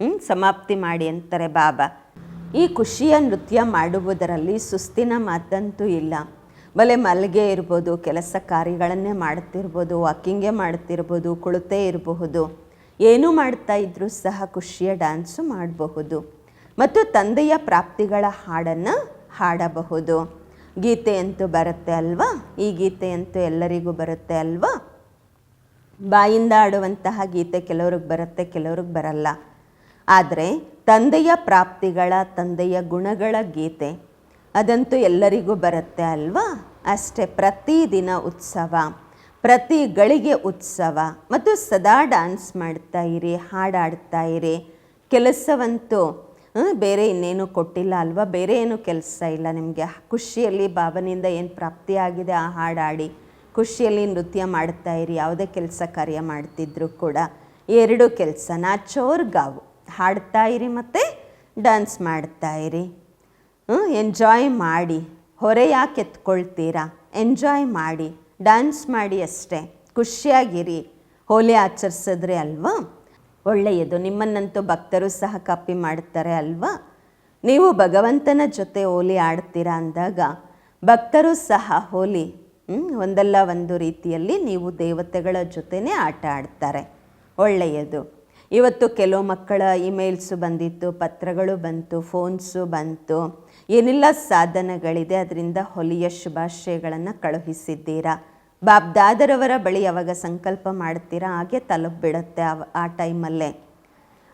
ಹ್ಞೂ ಸಮಾಪ್ತಿ ಮಾಡಿ ಅಂತಾರೆ ಬಾಬಾ. ಈ ಖುಷಿಯ ನೃತ್ಯ ಮಾಡುವುದರಲ್ಲಿ ಸುಸ್ತಿನ ಮಾತಂತೂ ಇಲ್ಲ. ಬಲೆ ಮಲಗೆ ಇರ್ಬೋದು, ಕೆಲಸ ಕಾರ್ಯಗಳನ್ನೇ ಮಾಡ್ತಿರ್ಬೋದು ವಾಕಿಂಗೇ ಮಾಡ್ತಿರ್ಬೋದು ಕುಳಿತೇ ಇರಬಹುದು. ಏನು ಮಾಡ್ತಾ ಇದ್ರೂ ಸಹ ಖುಷಿಯ ಡ್ಯಾನ್ಸು ಮಾಡಬಹುದು. ಮತ್ತು ತಂದೆಯ ಪ್ರಾಪ್ತಿಗಳ ಹಾಡನ್ನು ಹಾಡಬಹುದು. ಗೀತೆ ಅಂತೂ ಬರುತ್ತೆ ಅಲ್ವಾ? ಈ ಗೀತೆ ಅಂತೂ ಎಲ್ಲರಿಗೂ ಬರುತ್ತೆ ಅಲ್ವಾ? ಬಾಯಿಂದ ಆಡುವಂತಹ ಗೀತೆ ಕೆಲವ್ರಿಗೆ ಬರುತ್ತೆ, ಕೆಲವ್ರಿಗೆ ಬರಲ್ಲ. ಆದರೆ ತಂದೆಯ ಪ್ರಾಪ್ತಿಗಳ ತಂದೆಯ ಗುಣಗಳ ಗೀತೆ ಅದಂತೂ ಎಲ್ಲರಿಗೂ ಬರುತ್ತೆ ಅಲ್ವಾ? ಅಷ್ಟೇ ಪ್ರತಿದಿನ ಉತ್ಸವ, ಪ್ರತಿ ಗಳಿಗೆ ಉತ್ಸವ ಮತ್ತು ಸದಾ ಡ್ಯಾನ್ಸ್ ಮಾಡ್ತಾ ಇರಿ, ಹಾಡಾಡ್ತಾ ಇರಿ. ಕೆಲಸವಂತೂ ಬೇರೆ ಇನ್ನೇನು ಕೊಟ್ಟಿಲ್ಲ ಅಲ್ವಾ? ಬೇರೆ ಏನು ಕೆಲಸ ಇಲ್ಲ ನಿಮಗೆ. ಖುಷಿಯಲ್ಲಿ, ಭಾವನೆಯಿಂದ ಏನು ಪ್ರಾಪ್ತಿಯಾಗಿದೆ ಆ ಹಾಡಾಡಿ. ಖುಷಿಯಲ್ಲಿ ನೃತ್ಯ ಮಾಡ್ತಾ ಇರಿ, ಯಾವುದೇ ಕೆಲಸ ಕಾರ್ಯ ಮಾಡ್ತಿದ್ರು ಕೂಡ. ಎರಡು ಕೆಲಸ ನಾಚೋರ್ ಗಾವು ಹಾಡ್ತಾ ಇರಿ ಮತ್ತು ಡ್ಯಾನ್ಸ್ ಮಾಡ್ತಾ ಇರಿ. ಎಂಜಾಯ್ ಮಾಡಿ. ಹೊರೆ ಯಾಕೆ ಎತ್ಕೊಳ್ತೀರಾ? ಎಂಜಾಯ್ ಮಾಡಿ. ಡ್ಯಾನ್ಸ್ ಮಾಡಿ ಅಷ್ಟೇ. ಖುಷಿಯಾಗಿರಿ. ಹೋಲಿ ಆಚರಿಸಿದ್ರೆ ಅಲ್ವಾ? ಒಳ್ಳೆಯದು. ನಿಮ್ಮನ್ನಂತೂ ಭಕ್ತರು ಸಹ ಕಾಪಿ ಮಾಡ್ತಾರೆ ಅಲ್ವಾ? ನೀವು ಭಗವಂತನ ಜೊತೆ ಹೋಲಿ ಆಡ್ತೀರಾ ಅಂದಾಗ ಭಕ್ತರು ಸಹ ಹೋಲಿ ಒಂದಲ್ಲ ಒಂದು ರೀತಿಯಲ್ಲಿ ನೀವು ದೇವತೆಗಳ ಜೊತೆನೇ ಆಟ ಆಡ್ತಾರೆ. ಒಳ್ಳೆಯದು. ಇವತ್ತು ಕೆಲವು ಮಕ್ಕಳ ಇಮೇಲ್ಸು ಬಂದಿತ್ತು, ಪತ್ರಗಳು ಬಂತು, ಫೋನ್ಸು ಬಂತು. ಏನೆಲ್ಲ ಸಾಧನಗಳಿದೆ, ಅದರಿಂದ ಹೊಲಿಯ ಶುಭಾಶಯಗಳನ್ನು ಕಳುಹಿಸಿದ್ದೀರಾ? ಬಾಬ್ದಾದರವರ ಬಳಿ ಯಾವಾಗ ಸಂಕಲ್ಪ ಮಾಡ್ತೀರಾ? ಹಾಗೆ ತಲುಪಿಬಿಡುತ್ತೆ ಆ ಆ ಟೈಮಲ್ಲೇ.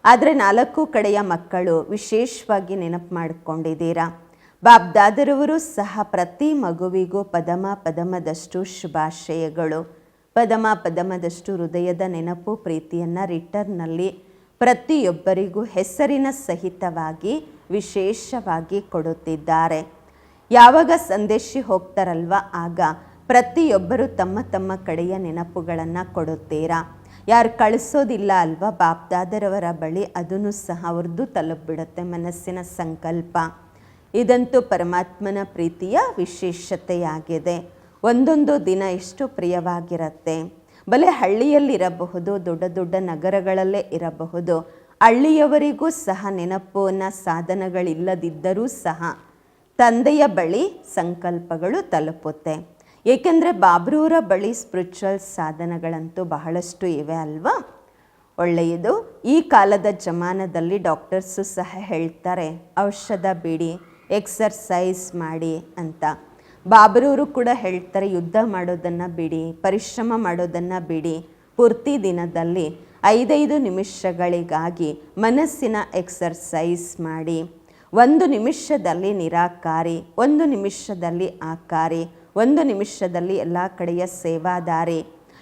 ಆದರೆ ನಾಲ್ಕು ಕಡೆಯ ಮಕ್ಕಳು ವಿಶೇಷವಾಗಿ ನೆನಪು ಮಾಡಿಕೊಂಡಿದ್ದೀರಾ? ಬಾಬ್ದಾದರವರು ಸಹ ಪ್ರತಿ ಮಗುವಿಗೂ ಪದಮ ಪದಮದಷ್ಟು ಶುಭಾಶಯಗಳು. ಪದಮ ಪದಮದಷ್ಟು ಹೃದಯದ ನೆನಪು ಪ್ರೀತಿಯನ್ನು ರಿಟರ್ನಲ್ಲಿ ಪ್ರತಿಯೊಬ್ಬರಿಗೂ ಹೆಸರಿನ ಸಹಿತವಾಗಿ ವಿಶೇಷವಾಗಿ ಕೊಡುತ್ತಿದ್ದಾರೆ. ಯಾವಾಗ ಸಂದೇಶಿ ಹೋಗ್ತಾರಲ್ವ, ಆಗ ಪ್ರತಿಯೊಬ್ಬರು ತಮ್ಮ ತಮ್ಮ ಕಡೆಯ ನೆನಪುಗಳನ್ನು ಕೊಡುತ್ತೀರಾ? ಯಾರು ಕಳಿಸೋದಿಲ್ಲ ಅಲ್ವಾ, ಬಾಪ್ದಾದರವರ ಬಳಿ ಅದನ್ನು ಸಹ ಅವ್ರದ್ದು ತಲುಪಿಬಿಡುತ್ತೆ ಮನಸ್ಸಿನ ಸಂಕಲ್ಪ. ಇದಂತೂ ಪರಮಾತ್ಮನ ಪ್ರೀತಿಯ ವಿಶೇಷತೆಯಾಗಿದೆ. ಒಂದೊಂದು ದಿನ ಎಷ್ಟು ಪ್ರಿಯವಾಗಿರುತ್ತೆ. ಬಲೆ ಹಳ್ಳಿಯಲ್ಲಿರಬಹುದು, ದೊಡ್ಡ ದೊಡ್ಡ ನಗರಗಳಲ್ಲೇ ಇರಬಹುದು. ಹಳ್ಳಿಯವರಿಗೂ ಸಹ ನೆನಪಿನ ಸಾಧನಗಳಿಲ್ಲದಿದ್ದರೂ ಸಹ ತಂದೆಯ ಬಳಿ ಸಂಕಲ್ಪಗಳು ತಲುಪುತ್ತೆ. ಏಕೆಂದರೆ ಬಾಬ್ರೂರ ಬಳಿ ಸ್ಪಿರಿಚುವಲ್ ಸಾಧನಗಳಂತೂ ಬಹಳಷ್ಟು ಇವೆ ಅಲ್ವಾ? ಒಳ್ಳೆಯದು. ಈ ಕಾಲದ ಜಮಾನದಲ್ಲಿ ಡಾಕ್ಟರ್ಸು ಸಹ ಹೇಳ್ತಾರೆ, ಔಷಧ ಬಿಡಿ ಎಕ್ಸರ್ಸೈಸ್ ಮಾಡಿ ಅಂತ. ಬಾಬ್ರೂರು ಕೂಡ ಹೇಳ್ತಾರೆ, ಯುದ್ಧ ಮಾಡೋದನ್ನು ಬಿಡಿ, ಪರಿಶ್ರಮ ಮಾಡೋದನ್ನು ಬಿಡಿ. ಪೂರ್ತಿ ದಿನದಲ್ಲಿ ಐದೈದು ನಿಮಿಷಗಳಿಗಾಗಿ ಮನಸ್ಸಿನ ಎಕ್ಸರ್ಸೈಸ್ ಮಾಡಿ. ಒಂದು ನಿಮಿಷದಲ್ಲಿ ನಿರಾಕಾರಿ, ಒಂದು ನಿಮಿಷದಲ್ಲಿ ಆಕಾರಿ, ಒಂದು ನಿಮಿಷದಲ್ಲಿ ಎಲ್ಲ ಕಡೆಯ ಸೇವಾದಾರಿ.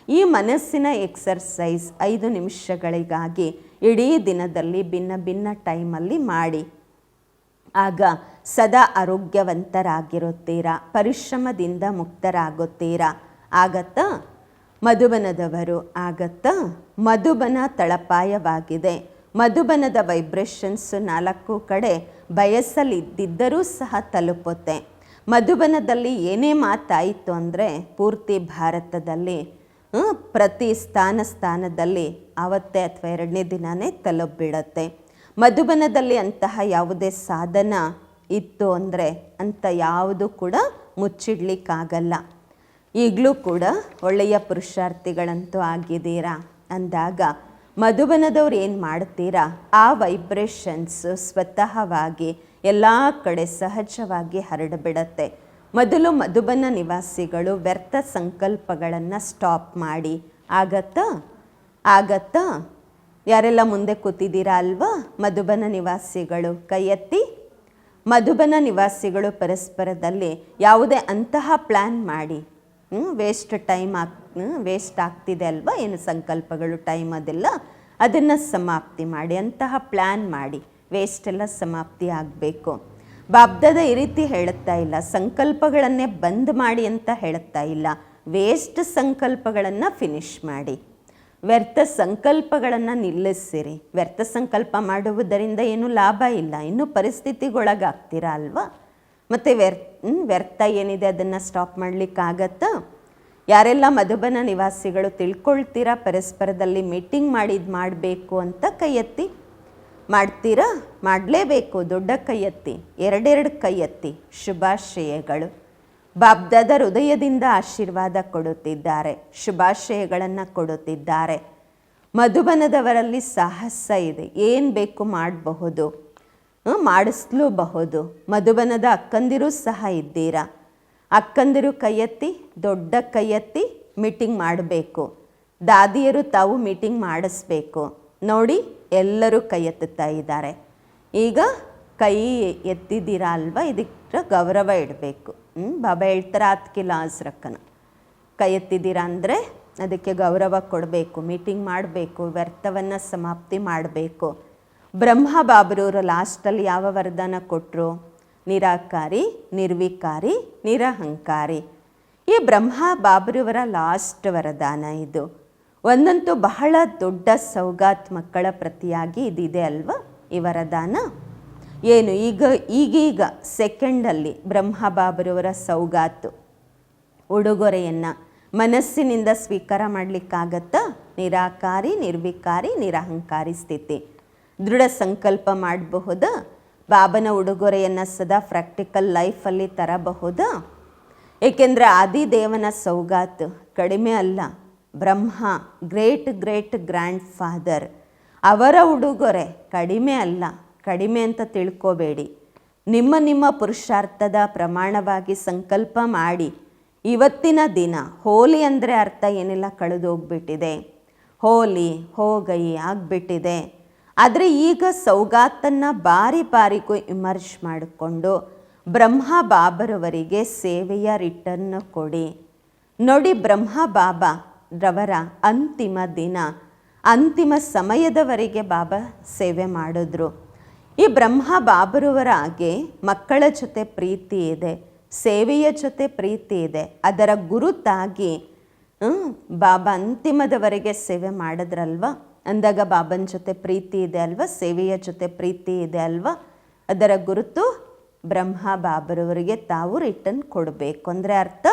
ಈ ಮನಸ್ಸಿನ ಎಕ್ಸರ್ಸೈಸ್ ಐದು ನಿಮಿಷಗಳಿಗಾಗಿ ಇಡೀ ದಿನದಲ್ಲಿ ಭಿನ್ನ ಭಿನ್ನ ಟೈಮಲ್ಲಿ ಮಾಡಿ. ಆಗ ಸದಾ ಆರೋಗ್ಯವಂತರಾಗಿರುತ್ತೀರಾ, ಪರಿಶ್ರಮದಿಂದ ಮುಕ್ತರಾಗುತ್ತೀರಾ? ಆಗತ್ತಾ? ಮಧುಬನದವರು, ಆಗತ್ತಾ? ಮಧುಬನ ತಳಪಾಯವಾಗಿದೆ. ಮಧುಬನದ ವೈಬ್ರೇಷನ್ಸ್ ನಾಲ್ಕು ಕಡೆ ಬಯಸಲಿದ್ದಿದ್ದರೂ ಸಹ ತಲುಪುತ್ತೆ. ಮಧುಬನದಲ್ಲಿ ಏನೇ ಮಾತಾಯಿತು ಅಂದರೆ ಪೂರ್ತಿ ಭಾರತದಲ್ಲಿ ಪ್ರತಿ ಸ್ಥಾನ ಸ್ಥಾನದಲ್ಲಿ ಆವತ್ತೇ ಅಥವಾ ಎರಡನೇ ದಿನವೇ ತಲುಪಿಬಿಡತ್ತೆ. ಮಧುಬನದಲ್ಲಿ ಅಂತಹ ಯಾವುದೇ ಸಾಧನ ಇತ್ತು ಅಂದರೆ ಅಂತ ಯಾವುದು ಕೂಡ ಮುಚ್ಚಿಡ್ಲಿಕ್ಕಾಗಲ್ಲ. ಈಗಲೂ ಕೂಡ ಒಳ್ಳೆಯ ಪುರುಷಾರ್ಥಿಗಳಂತೂ ಆಗಿದ್ದೀರಾ? ಅಂದಾಗ ಮಧುಬನದವ್ರು ಏನು ಮಾಡ್ತೀರಾ? ಆ ವೈಬ್ರೇಷನ್ಸ್ ಸ್ವತಃವಾಗಿ ಎಲ್ಲ ಕಡೆ ಸಹಜವಾಗಿ ಹರಡಿಬಿಡತ್ತೆ. ಮೊದಲು ಮಧುಬನ ನಿವಾಸಿಗಳು ವ್ಯರ್ಥ ಸಂಕಲ್ಪಗಳನ್ನು ಸ್ಟಾಪ್ ಮಾಡಿ. ಆಗತ್ತಾ? ಆಗತ್ತಾ? ಯಾರೆಲ್ಲ ಮುಂದೆ ಕೂತಿದ್ದೀರಾ ಅಲ್ವಾ? ಮಧುಬನ ನಿವಾಸಿಗಳು. ಕೈ ಎತ್ತಿ ಮಧುಬನ ನಿವಾಸಿಗಳು ಪರಸ್ಪರದಲ್ಲಿ ಯಾವುದೇ ಅಂತಹ ಪ್ಲ್ಯಾನ್ ಮಾಡಿ. ವೇಸ್ಟ್ ಟೈಮ್ ಆಗ್ ವೇಸ್ಟ್ ಆಗ್ತಿದೆ ಅಲ್ವಾ? ಏನು ಸಂಕಲ್ಪಗಳು ಟೈಮ್ ಅದೆಲ್ಲ? ಅದನ್ನು ಸಮಾಪ್ತಿ ಮಾಡಿ, ಅಂತಹ ಪ್ಲ್ಯಾನ್ ಮಾಡಿ. ವೇಸ್ಟ್ ಎಲ್ಲ ಸಮಾಪ್ತಿ ಆಗಬೇಕು. ಬಾಬ್ದದ ಈ ರೀತಿ ಹೇಳುತ್ತಾ ಇಲ್ಲ. ಸಂಕಲ್ಪಗಳನ್ನೇ ಬಂದ್ ಮಾಡಿ ಅಂತ ಹೇಳುತ್ತಾ ಇಲ್ಲ. ವೇಸ್ಟ್ ಸಂಕಲ್ಪಗಳನ್ನು ಫಿನಿಶ್ ಮಾಡಿ. ವ್ಯರ್ಥ ಸಂಕಲ್ಪಗಳನ್ನು ನಿಲ್ಲಿಸಿರಿ ವ್ಯರ್ಥ ಸಂಕಲ್ಪ ಮಾಡುವುದರಿಂದ ಏನೂ ಲಾಭ ಇಲ್ಲ. ಇನ್ನೂ ಪರಿಸ್ಥಿತಿಗೊಳಗಾಗ್ತೀರಾ ಅಲ್ವಾ? ಮತ್ತು ವ್ಯರ್ ವ್ಯರ್ಥ ಏನಿದೆ ಅದನ್ನು ಸ್ಟಾಪ್ ಮಾಡಲಿಕ್ಕಾಗತ್ತಾ? ಯಾರೆಲ್ಲ ಮಧುಬನ ನಿವಾಸಿಗಳು ತಿಳ್ಕೊಳ್ತೀರಾ? ಪರಸ್ಪರದಲ್ಲಿ ಮೀಟಿಂಗ್ ಮಾಡಿದ್ದು ಮಾಡಬೇಕು ಅಂತ ಕೈ ಎತ್ತಿ ಮಾಡ್ತೀರಾ? ಮಾಡಲೇಬೇಕು. ದೊಡ್ಡ ಕೈ ಎತ್ತಿ ಎರಡೆರಡು ಕೈ ಎತ್ತಿ ಶುಭಾಶಯಗಳು. ಬಾಬ್ದಾದ ಹೃದಯದಿಂದ ಆಶೀರ್ವಾದ ಕೊಡುತ್ತಿದ್ದಾರೆ, ಶುಭಾಶಯಗಳನ್ನು ಕೊಡುತ್ತಿದ್ದಾರೆ. ಮಧುಬನದವರಲ್ಲಿ ಸಾಹಸ ಇದೆ, ಏನು ಬೇಕು ಮಾಡಬಹುದು? ಮಾಡಿಸ್ಲೂಬಹುದು. ಮಧುಬನದ ಅಕ್ಕಂದಿರೂ ಸಹ ಇದ್ದೀರಾ? ಅಕ್ಕಂದಿರು ಕೈಯತ್ತಿ, ದೊಡ್ಡ ಕೈ ಎತ್ತಿ ಮೀಟಿಂಗ್ ಮಾಡಬೇಕು. ದಾದಿಯರು ತಾವು ಮೀಟಿಂಗ್ ಮಾಡಿಸ್ಬೇಕು. ನೋಡಿ, ಎಲ್ಲರೂ ಕೈ ಎತ್ತುತ್ತಾ ಇದ್ದಾರೆ. ಈಗ ಕೈ ಎತ್ತಿದ್ದೀರಾ ಅಲ್ವಾ? ಇದಕ್ಕೆ ಗೌರವ ಇಡಬೇಕು. ಹ್ಞೂ ಬಾಬಾ ಹೇಳ್ತಾರೆ ಆತ್ಕಿಲ್ಲ ಆಸ್ರಕ್ಕನ. ಕೈ ಎತ್ತಿದ್ದೀರಾ ಅಂದರೆ ಅದಕ್ಕೆ ಗೌರವ ಕೊಡಬೇಕು ಮೀಟಿಂಗ್ ಮಾಡಬೇಕು, ವ್ಯರ್ಥವನ್ನು ಸಮಾಪ್ತಿ ಮಾಡಬೇಕು. ಬ್ರಹ್ಮ ಬಾಬರವರು ಲಾಸ್ಟಲ್ಲಿ ಯಾವ ವರದಾನ ಕೊಟ್ಟರು ನಿರಾಕಾರಿ, ನಿರ್ವಿಕಾರಿ, ನಿರಹಂಕಾರಿ. ಈ ಬ್ರಹ್ಮ ಬಾಬರವರ ಲಾಸ್ಟ್ ವರದಾನ ಇದು. ಒಂದಂತೂ ಬಹಳ ದೊಡ್ಡ ಸೌಗಾತ್ ಮಕ್ಕಳ ಪ್ರತಿಯಾಗಿ ಇದಿದೆ ಅಲ್ವಾ ಈ ವರದಾನ? ಏನು? ಈಗ, ಈಗೀಗ ಸೆಕೆಂಡಲ್ಲಿ ಬ್ರಹ್ಮ ಬಾಬರವರ ಸೌಗಾತು. ಉಡುಗೊರೆಯನ್ನು ಮನಸ್ಸಿನಿಂದ ಸ್ವೀಕಾರ ಮಾಡಲಿಕ್ಕಾಗತ್ತಾ? ನಿರಾಕಾರಿ, ನಿರ್ವಿಕಾರಿ, ನಿರಹಂಕಾರಿ ಸ್ಥಿತಿ. ದೃಢ ಸಂಕಲ್ಪ ಮಾಡಬಹುದಾ? ಬಾಬನ ಉಡುಗೊರೆಯನ್ನು ಸದಾ ಪ್ರಾಕ್ಟಿಕಲ್ ಲೈಫಲ್ಲಿ ತರಬಹುದಾ? ಏಕೆಂದರೆ ಆದಿದೇವನ ಸೌಗಾತು ಕಡಿಮೆ ಅಲ್ಲ. Brahma, great great, grandfather. ಅವರ ಉಡುಗೊರೆ ಕಡಿಮೆ ಅಲ್ಲ. ಕಡಿಮೆ ಅಂತ ತಿಳ್ಕೋಬೇಡಿ. ನಿಮ್ಮ ನಿಮ್ಮ ಪುರುಷಾರ್ಥದ ಪ್ರಮಾಣವಾಗಿ ಸಂಕಲ್ಪ ಮಾಡಿ. ಇವತ್ತಿನ ದಿನ ಹೋಲಿ ಅಂದರೆ ಅರ್ಥ ಏನೆಲ್ಲ, ಕಳೆದೋಗ್ಬಿಟ್ಟಿದೆ. ಹೋಲಿ, ಹೋಗೈ ಆಗಿಬಿಟ್ಟಿದೆ. ಆದರೆ ಈಗ ಸೌಗಾತನ್ನು ಬಾರಿ ಬಾರಿಗೂ ಇಮರ್ಜ್ ಮಾಡಿಕೊಂಡು ಬ್ರಹ್ಮ ಬಾಬರವರಿಗೆ ಸೇವೆಯ ರಿಟರ್ನ್ ಕೊಡಿ. ನೋಡಿ ಬ್ರಹ್ಮ ಬಾಬಾ ರವರ ಅಂತಿಮ ದಿನ, ಅಂತಿಮ ಸಮಯದವರೆಗೆ ಬಾಬಾ ಸೇವೆ ಮಾಡಿದ್ರು. ಈ ಬ್ರಹ್ಮ ಬಾಬರವರ ಹಾಗೆ ಮಕ್ಕಳ ಜೊತೆ ಪ್ರೀತಿ ಇದೆ, ಸೇವೆಯ ಜೊತೆ ಪ್ರೀತಿ ಇದೆ, ಅದರ ಗುರುತಾಗಿ ಬಾಬಾ ಅಂತಿಮದವರೆಗೆ ಸೇವೆ ಮಾಡಿದ್ರಲ್ವ? ಅಂದಾಗ ಬಾಬನ ಜೊತೆ ಪ್ರೀತಿ ಇದೆ ಅಲ್ವಾ? ಸೇವೆಯ ಜೊತೆ ಪ್ರೀತಿ ಇದೆ ಅಲ್ವಾ? ಅದರ ಗುರುತು ಬ್ರಹ್ಮ ಬಾಬರವರಿಗೆ ತಾವು ರಿಟರ್ನ್ ಕೊಡಬೇಕು. ಅಂದರೆ ಅರ್ಥ,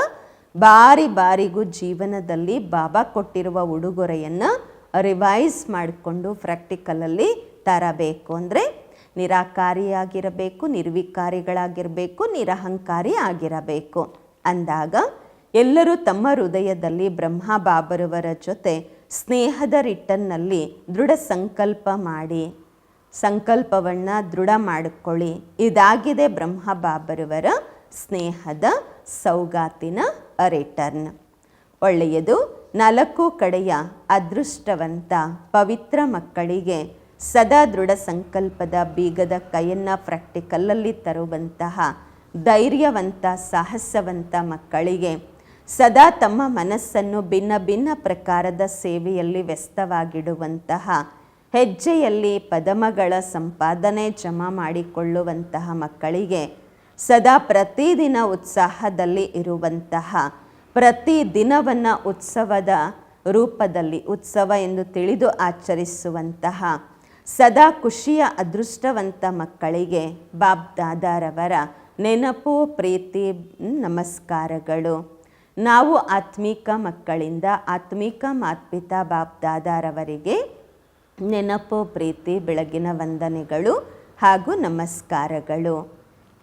ಬಾರಿ ಬಾರಿಗೂ ಜೀವನದಲ್ಲಿ ಬಾಬಾ ಕೊಟ್ಟಿರುವ ಉಡುಗೊರೆಯನ್ನು ರಿವೈಸ್ ಮಾಡಿಕೊಂಡು ಪ್ರಾಕ್ಟಿಕಲಲ್ಲಿ ತರಬೇಕು. ಅಂದರೆ ನಿರಾಕಾರಿಯಾಗಿರಬೇಕು, ನಿರ್ವಿಕಾರಿಗಳಾಗಿರಬೇಕು ನಿರಹಂಕಾರಿ ಆಗಿರಬೇಕು ಅಂದಾಗ ಎಲ್ಲರೂ ತಮ್ಮ ಹೃದಯದಲ್ಲಿ ಬ್ರಹ್ಮ ಬಾಬರವರ ಜೊತೆ ಸ್ನೇಹದ ರಿಟ್ಟನ್ನಲ್ಲಿ ದೃಢ ಸಂಕಲ್ಪ ಮಾಡಿ, ಸಂಕಲ್ಪವನ್ನು ದೃಢ ಮಾಡಿಕೊಳ್ಳಿ. ಇದಾಗಿದೆ ಬ್ರಹ್ಮ ಬಾಬರವರ ಸ್ನೇಹದ ಸೌಗಾತಿನ ರಿಟರ್ನ್ ಒಳ್ಳೆಯದು, ನಾಲ್ಕು ಕಡೆಯ ಅದೃಷ್ಟವಂತ ಪವಿತ್ರ ಮಕ್ಕಳಿಗೆ ಸದಾ ದೃಢ ಸಂಕಲ್ಪದ ಬೀಗದ ಕೈಯನ್ನು ಪ್ರಾಕ್ಟಿಕಲಲ್ಲಿ ತರುವಂತಹ ಧೈರ್ಯವಂತ, ಸಾಹಸವಂತ ಮಕ್ಕಳಿಗೆ ಸದಾ ತಮ್ಮ ಮನಸ್ಸನ್ನು ಭಿನ್ನ ಭಿನ್ನ ಪ್ರಕಾರದ ಸೇವೆಯಲ್ಲಿ ವ್ಯಸ್ತವಾಗಿಡುವಂತಹ, ಹೆಜ್ಜೆಯಲ್ಲಿ ಪದಮಗಳ ಸಂಪಾದನೆ ಜಮಾ ಮಾಡಿಕೊಳ್ಳುವಂತಹ ಮಕ್ಕಳಿಗೆ ಸದಾ ಪ್ರತಿದಿನ ಉತ್ಸಾಹದಲ್ಲಿ ಇರುವಂತಹ, ಪ್ರತಿ ದಿನವನ್ನು ಉತ್ಸವದ ರೂಪದಲ್ಲಿ, ಉತ್ಸವ ಎಂದು ತಿಳಿದು ಆಚರಿಸುವಂತಹ ಸದಾ ಖುಷಿಯ ಅದೃಷ್ಟವಂತ ಮಕ್ಕಳಿಗೆ ಬಾಬ್ ದಾದಾರವರ ನೆನಪು, ಪ್ರೀತಿ ನಮಸ್ಕಾರಗಳು. ನಾವು ಆತ್ಮಿಕ ಮಕ್ಕಳಿಂದ ಆತ್ಮಿಕ ಮಾತ್ಪಿತಾ ಬಾಬ್ ದಾದಾರವರಿಗೆ ನೆನಪು, ಪ್ರೀತಿ, ಬೆಳಗಿನ ವಂದನೆಗಳು ಹಾಗೂ ನಮಸ್ಕಾರಗಳು.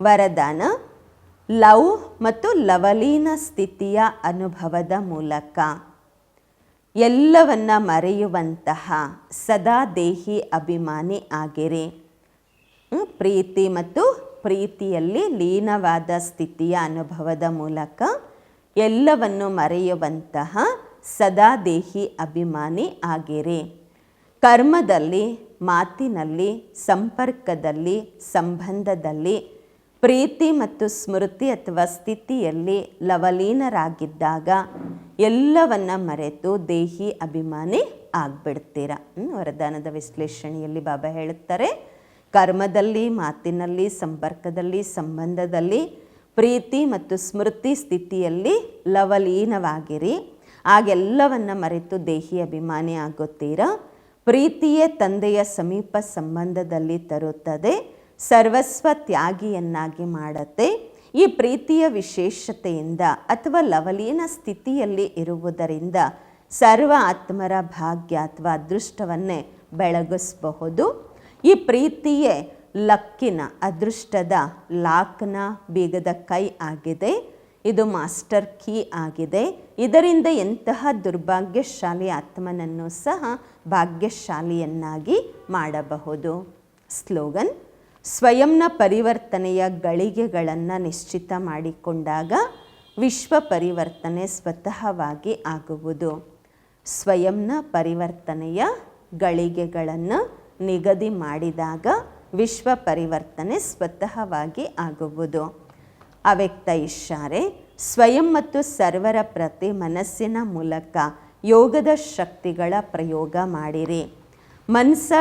ವರದಾನ, ಲವ್ ಮತ್ತು ಲವಲೀನ ಸ್ಥಿತಿಯ ಅನುಭವದ ಮೂಲಕ. ಎಲ್ಲವನ್ನ ಮರೆಯುವಂತಹ ಸದಾ ದೇಹಿ ಅಭಿಮಾನಿ ಆಗಿರಿ. ಪ್ರೀತಿ ಮತ್ತು ಪ್ರೀತಿಯಲ್ಲಿ ಲೀನವಾದ ಸ್ಥಿತಿಯ ಅನುಭವದ ಮೂಲಕ ಎಲ್ಲವನ್ನು ಮರೆಯುವಂತಹ ಸದಾ ದೇಹಿ ಅಭಿಮಾನಿ ಆಗಿರಿ. ಕರ್ಮದಲ್ಲಿ, ಮಾತಿನಲ್ಲಿ, ಸಂಪರ್ಕದಲ್ಲಿ, ಸಂಬಂಧದಲ್ಲಿ ಪ್ರೀತಿ ಮತ್ತು ಸ್ಮೃತಿ ಅಥವಾ ಸ್ಥಿತಿಯಲ್ಲಿ ಲವಲೀನರಾಗಿದ್ದಾಗ ಎಲ್ಲವನ್ನ ಮರೆತು ದೇಹಿ ಅಭಿಮಾನಿ ಆಗ್ಬಿಡ್ತೀರ? ವರದಾನದ ವಿಶ್ಲೇಷಣೆಯಲ್ಲಿ ಬಾಬಾ ಹೇಳುತ್ತಾರೆ, ಕರ್ಮದಲ್ಲಿ, ಮಾತಿನಲ್ಲಿ, ಸಂಪರ್ಕದಲ್ಲಿ, ಸಂಬಂಧದಲ್ಲಿ ಪ್ರೀತಿ ಮತ್ತು ಸ್ಮೃತಿ ಸ್ಥಿತಿಯಲ್ಲಿ ಲವಲೀನವಾಗಿರಿ. ಆಗೆಲ್ಲವನ್ನು ಮರೆತು ದೇಹಿ ಅಭಿಮಾನಿ ಆಗುತ್ತೀರಾ? ಪ್ರೀತಿಯೇ ತಂದೆಯ ಸಮೀಪ ಸಂಬಂಧದಲ್ಲಿ ತರುತ್ತದೆ. ಸರ್ವಸ್ವ ತ್ಯಾಗಿಯನ್ನಾಗಿ ಮಾಡುತ್ತೆ. ಈ ಪ್ರೀತಿಯ ವಿಶೇಷತೆಯಿಂದ ಅಥವಾ ಲವಲೀನ ಸ್ಥಿತಿಯಲ್ಲಿ ಇರುವುದರಿಂದ ಸರ್ವ ಆತ್ಮರ ಭಾಗ್ಯ ಅಥವಾ ಅದೃಷ್ಟವನ್ನೇ ಬೆಳಗಿಸಬಹುದು. ಈ ಪ್ರೀತಿಯೇ ಲಕ್ಕಿನ ಅದೃಷ್ಟದ ಲಾಕ್ನ ಬೀಗದ ಕೈ ಆಗಿದೆ. ಇದು ಮಾಸ್ಟರ್ ಕೀ ಆಗಿದೆ. ಇದರಿಂದ ಎಂತಹ ದುರ್ಭಾಗ್ಯಶಾಲಿ ಆತ್ಮನನ್ನು ಸಹ ಭಾಗ್ಯಶಾಲಿಯನ್ನಾಗಿ ಮಾಡಬಹುದು. ಸ್ಲೋಗನ್ ಸ್ವಯಂನ ಪರಿವರ್ತನೆಯ ಗಳಿಗೆಗಳನ್ನು ನಿಶ್ಚಿತ ಮಾಡಿಕೊಂಡಾಗ ವಿಶ್ವ ಪರಿವರ್ತನೆ ಸ್ವತಃವಾಗಿ ಆಗುವುದು. ಸ್ವಯಂನ ಪರಿವರ್ತನೆಯ ಗಳಿಗೆಗಳನ್ನು ನಿಗದಿ ಮಾಡಿದಾಗ ವಿಶ್ವ ಪರಿವರ್ತನೆ ಸ್ವತಃವಾಗಿ ಆಗುವುದು. ಅವ್ಯಕ್ತ ಇಷಾರೆ ಸ್ವಯಂ ಮತ್ತು ಸರ್ವರ ಪ್ರತಿ ಮನಸ್ಸಿನ ಮೂಲಕ ಯೋಗದ ಶಕ್ತಿಗಳ ಪ್ರಯೋಗ ಮಾಡಿರಿ.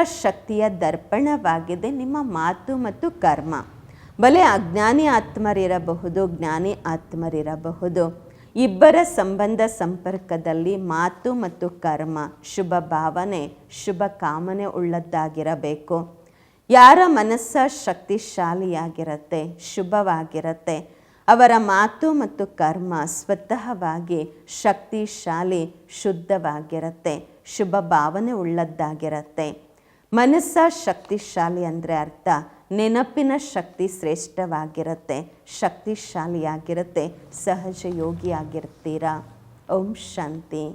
ಶಕ್ತಿಯ ದರ್ಪಣವಾಗಿದೆ ನಿಮ್ಮ ಮಾತು ಮತ್ತು ಕರ್ಮ. ಬಲೆ ಅಜ್ಞಾನಿ ಆತ್ಮರಿರಬಹುದು, ಜ್ಞಾನಿ ಆತ್ಮರಿರಬಹುದು. ಇಬ್ಬರ ಸಂಬಂಧ ಸಂಪರ್ಕದಲ್ಲಿ ಮಾತು ಮತ್ತು ಕರ್ಮ ಶುಭ ಭಾವನೆ, ಶುಭ ಕಾಮನೆ ಉಳ್ಳದ್ದಾಗಿರಬೇಕು. ಯಾರ ಮನಸ್ಸ ಶಕ್ತಿಶಾಲಿಯಾಗಿರತ್ತೆ, ಶುಭವಾಗಿರತ್ತೆ. ಅವರ ಮಾತು ಮತ್ತು ಕರ್ಮ ಸ್ವತಃವಾಗಿ ಶಕ್ತಿಶಾಲಿ, ಶುದ್ಧವಾಗಿರತ್ತೆ. ಶುಭ ಭಾವನೆ ಉಳ್ಳದ್ದಾಗಿರತ್ತೆ. ಮನಸ್ಸ ಶಕ್ತಿಶಾಲಿ ಅಂದರೆ ಅರ್ಥ, ನೆನಪಿನ ಶಕ್ತಿ ಶ್ರೇಷ್ಠವಾಗಿರುತ್ತೆ. ಶಕ್ತಿಶಾಲಿಯಾಗಿರುತ್ತೆ ಸಹಜ ಯೋಗಿಯಾಗಿರ್ತೀರಾ ಓಂ ಶಾಂತಿ.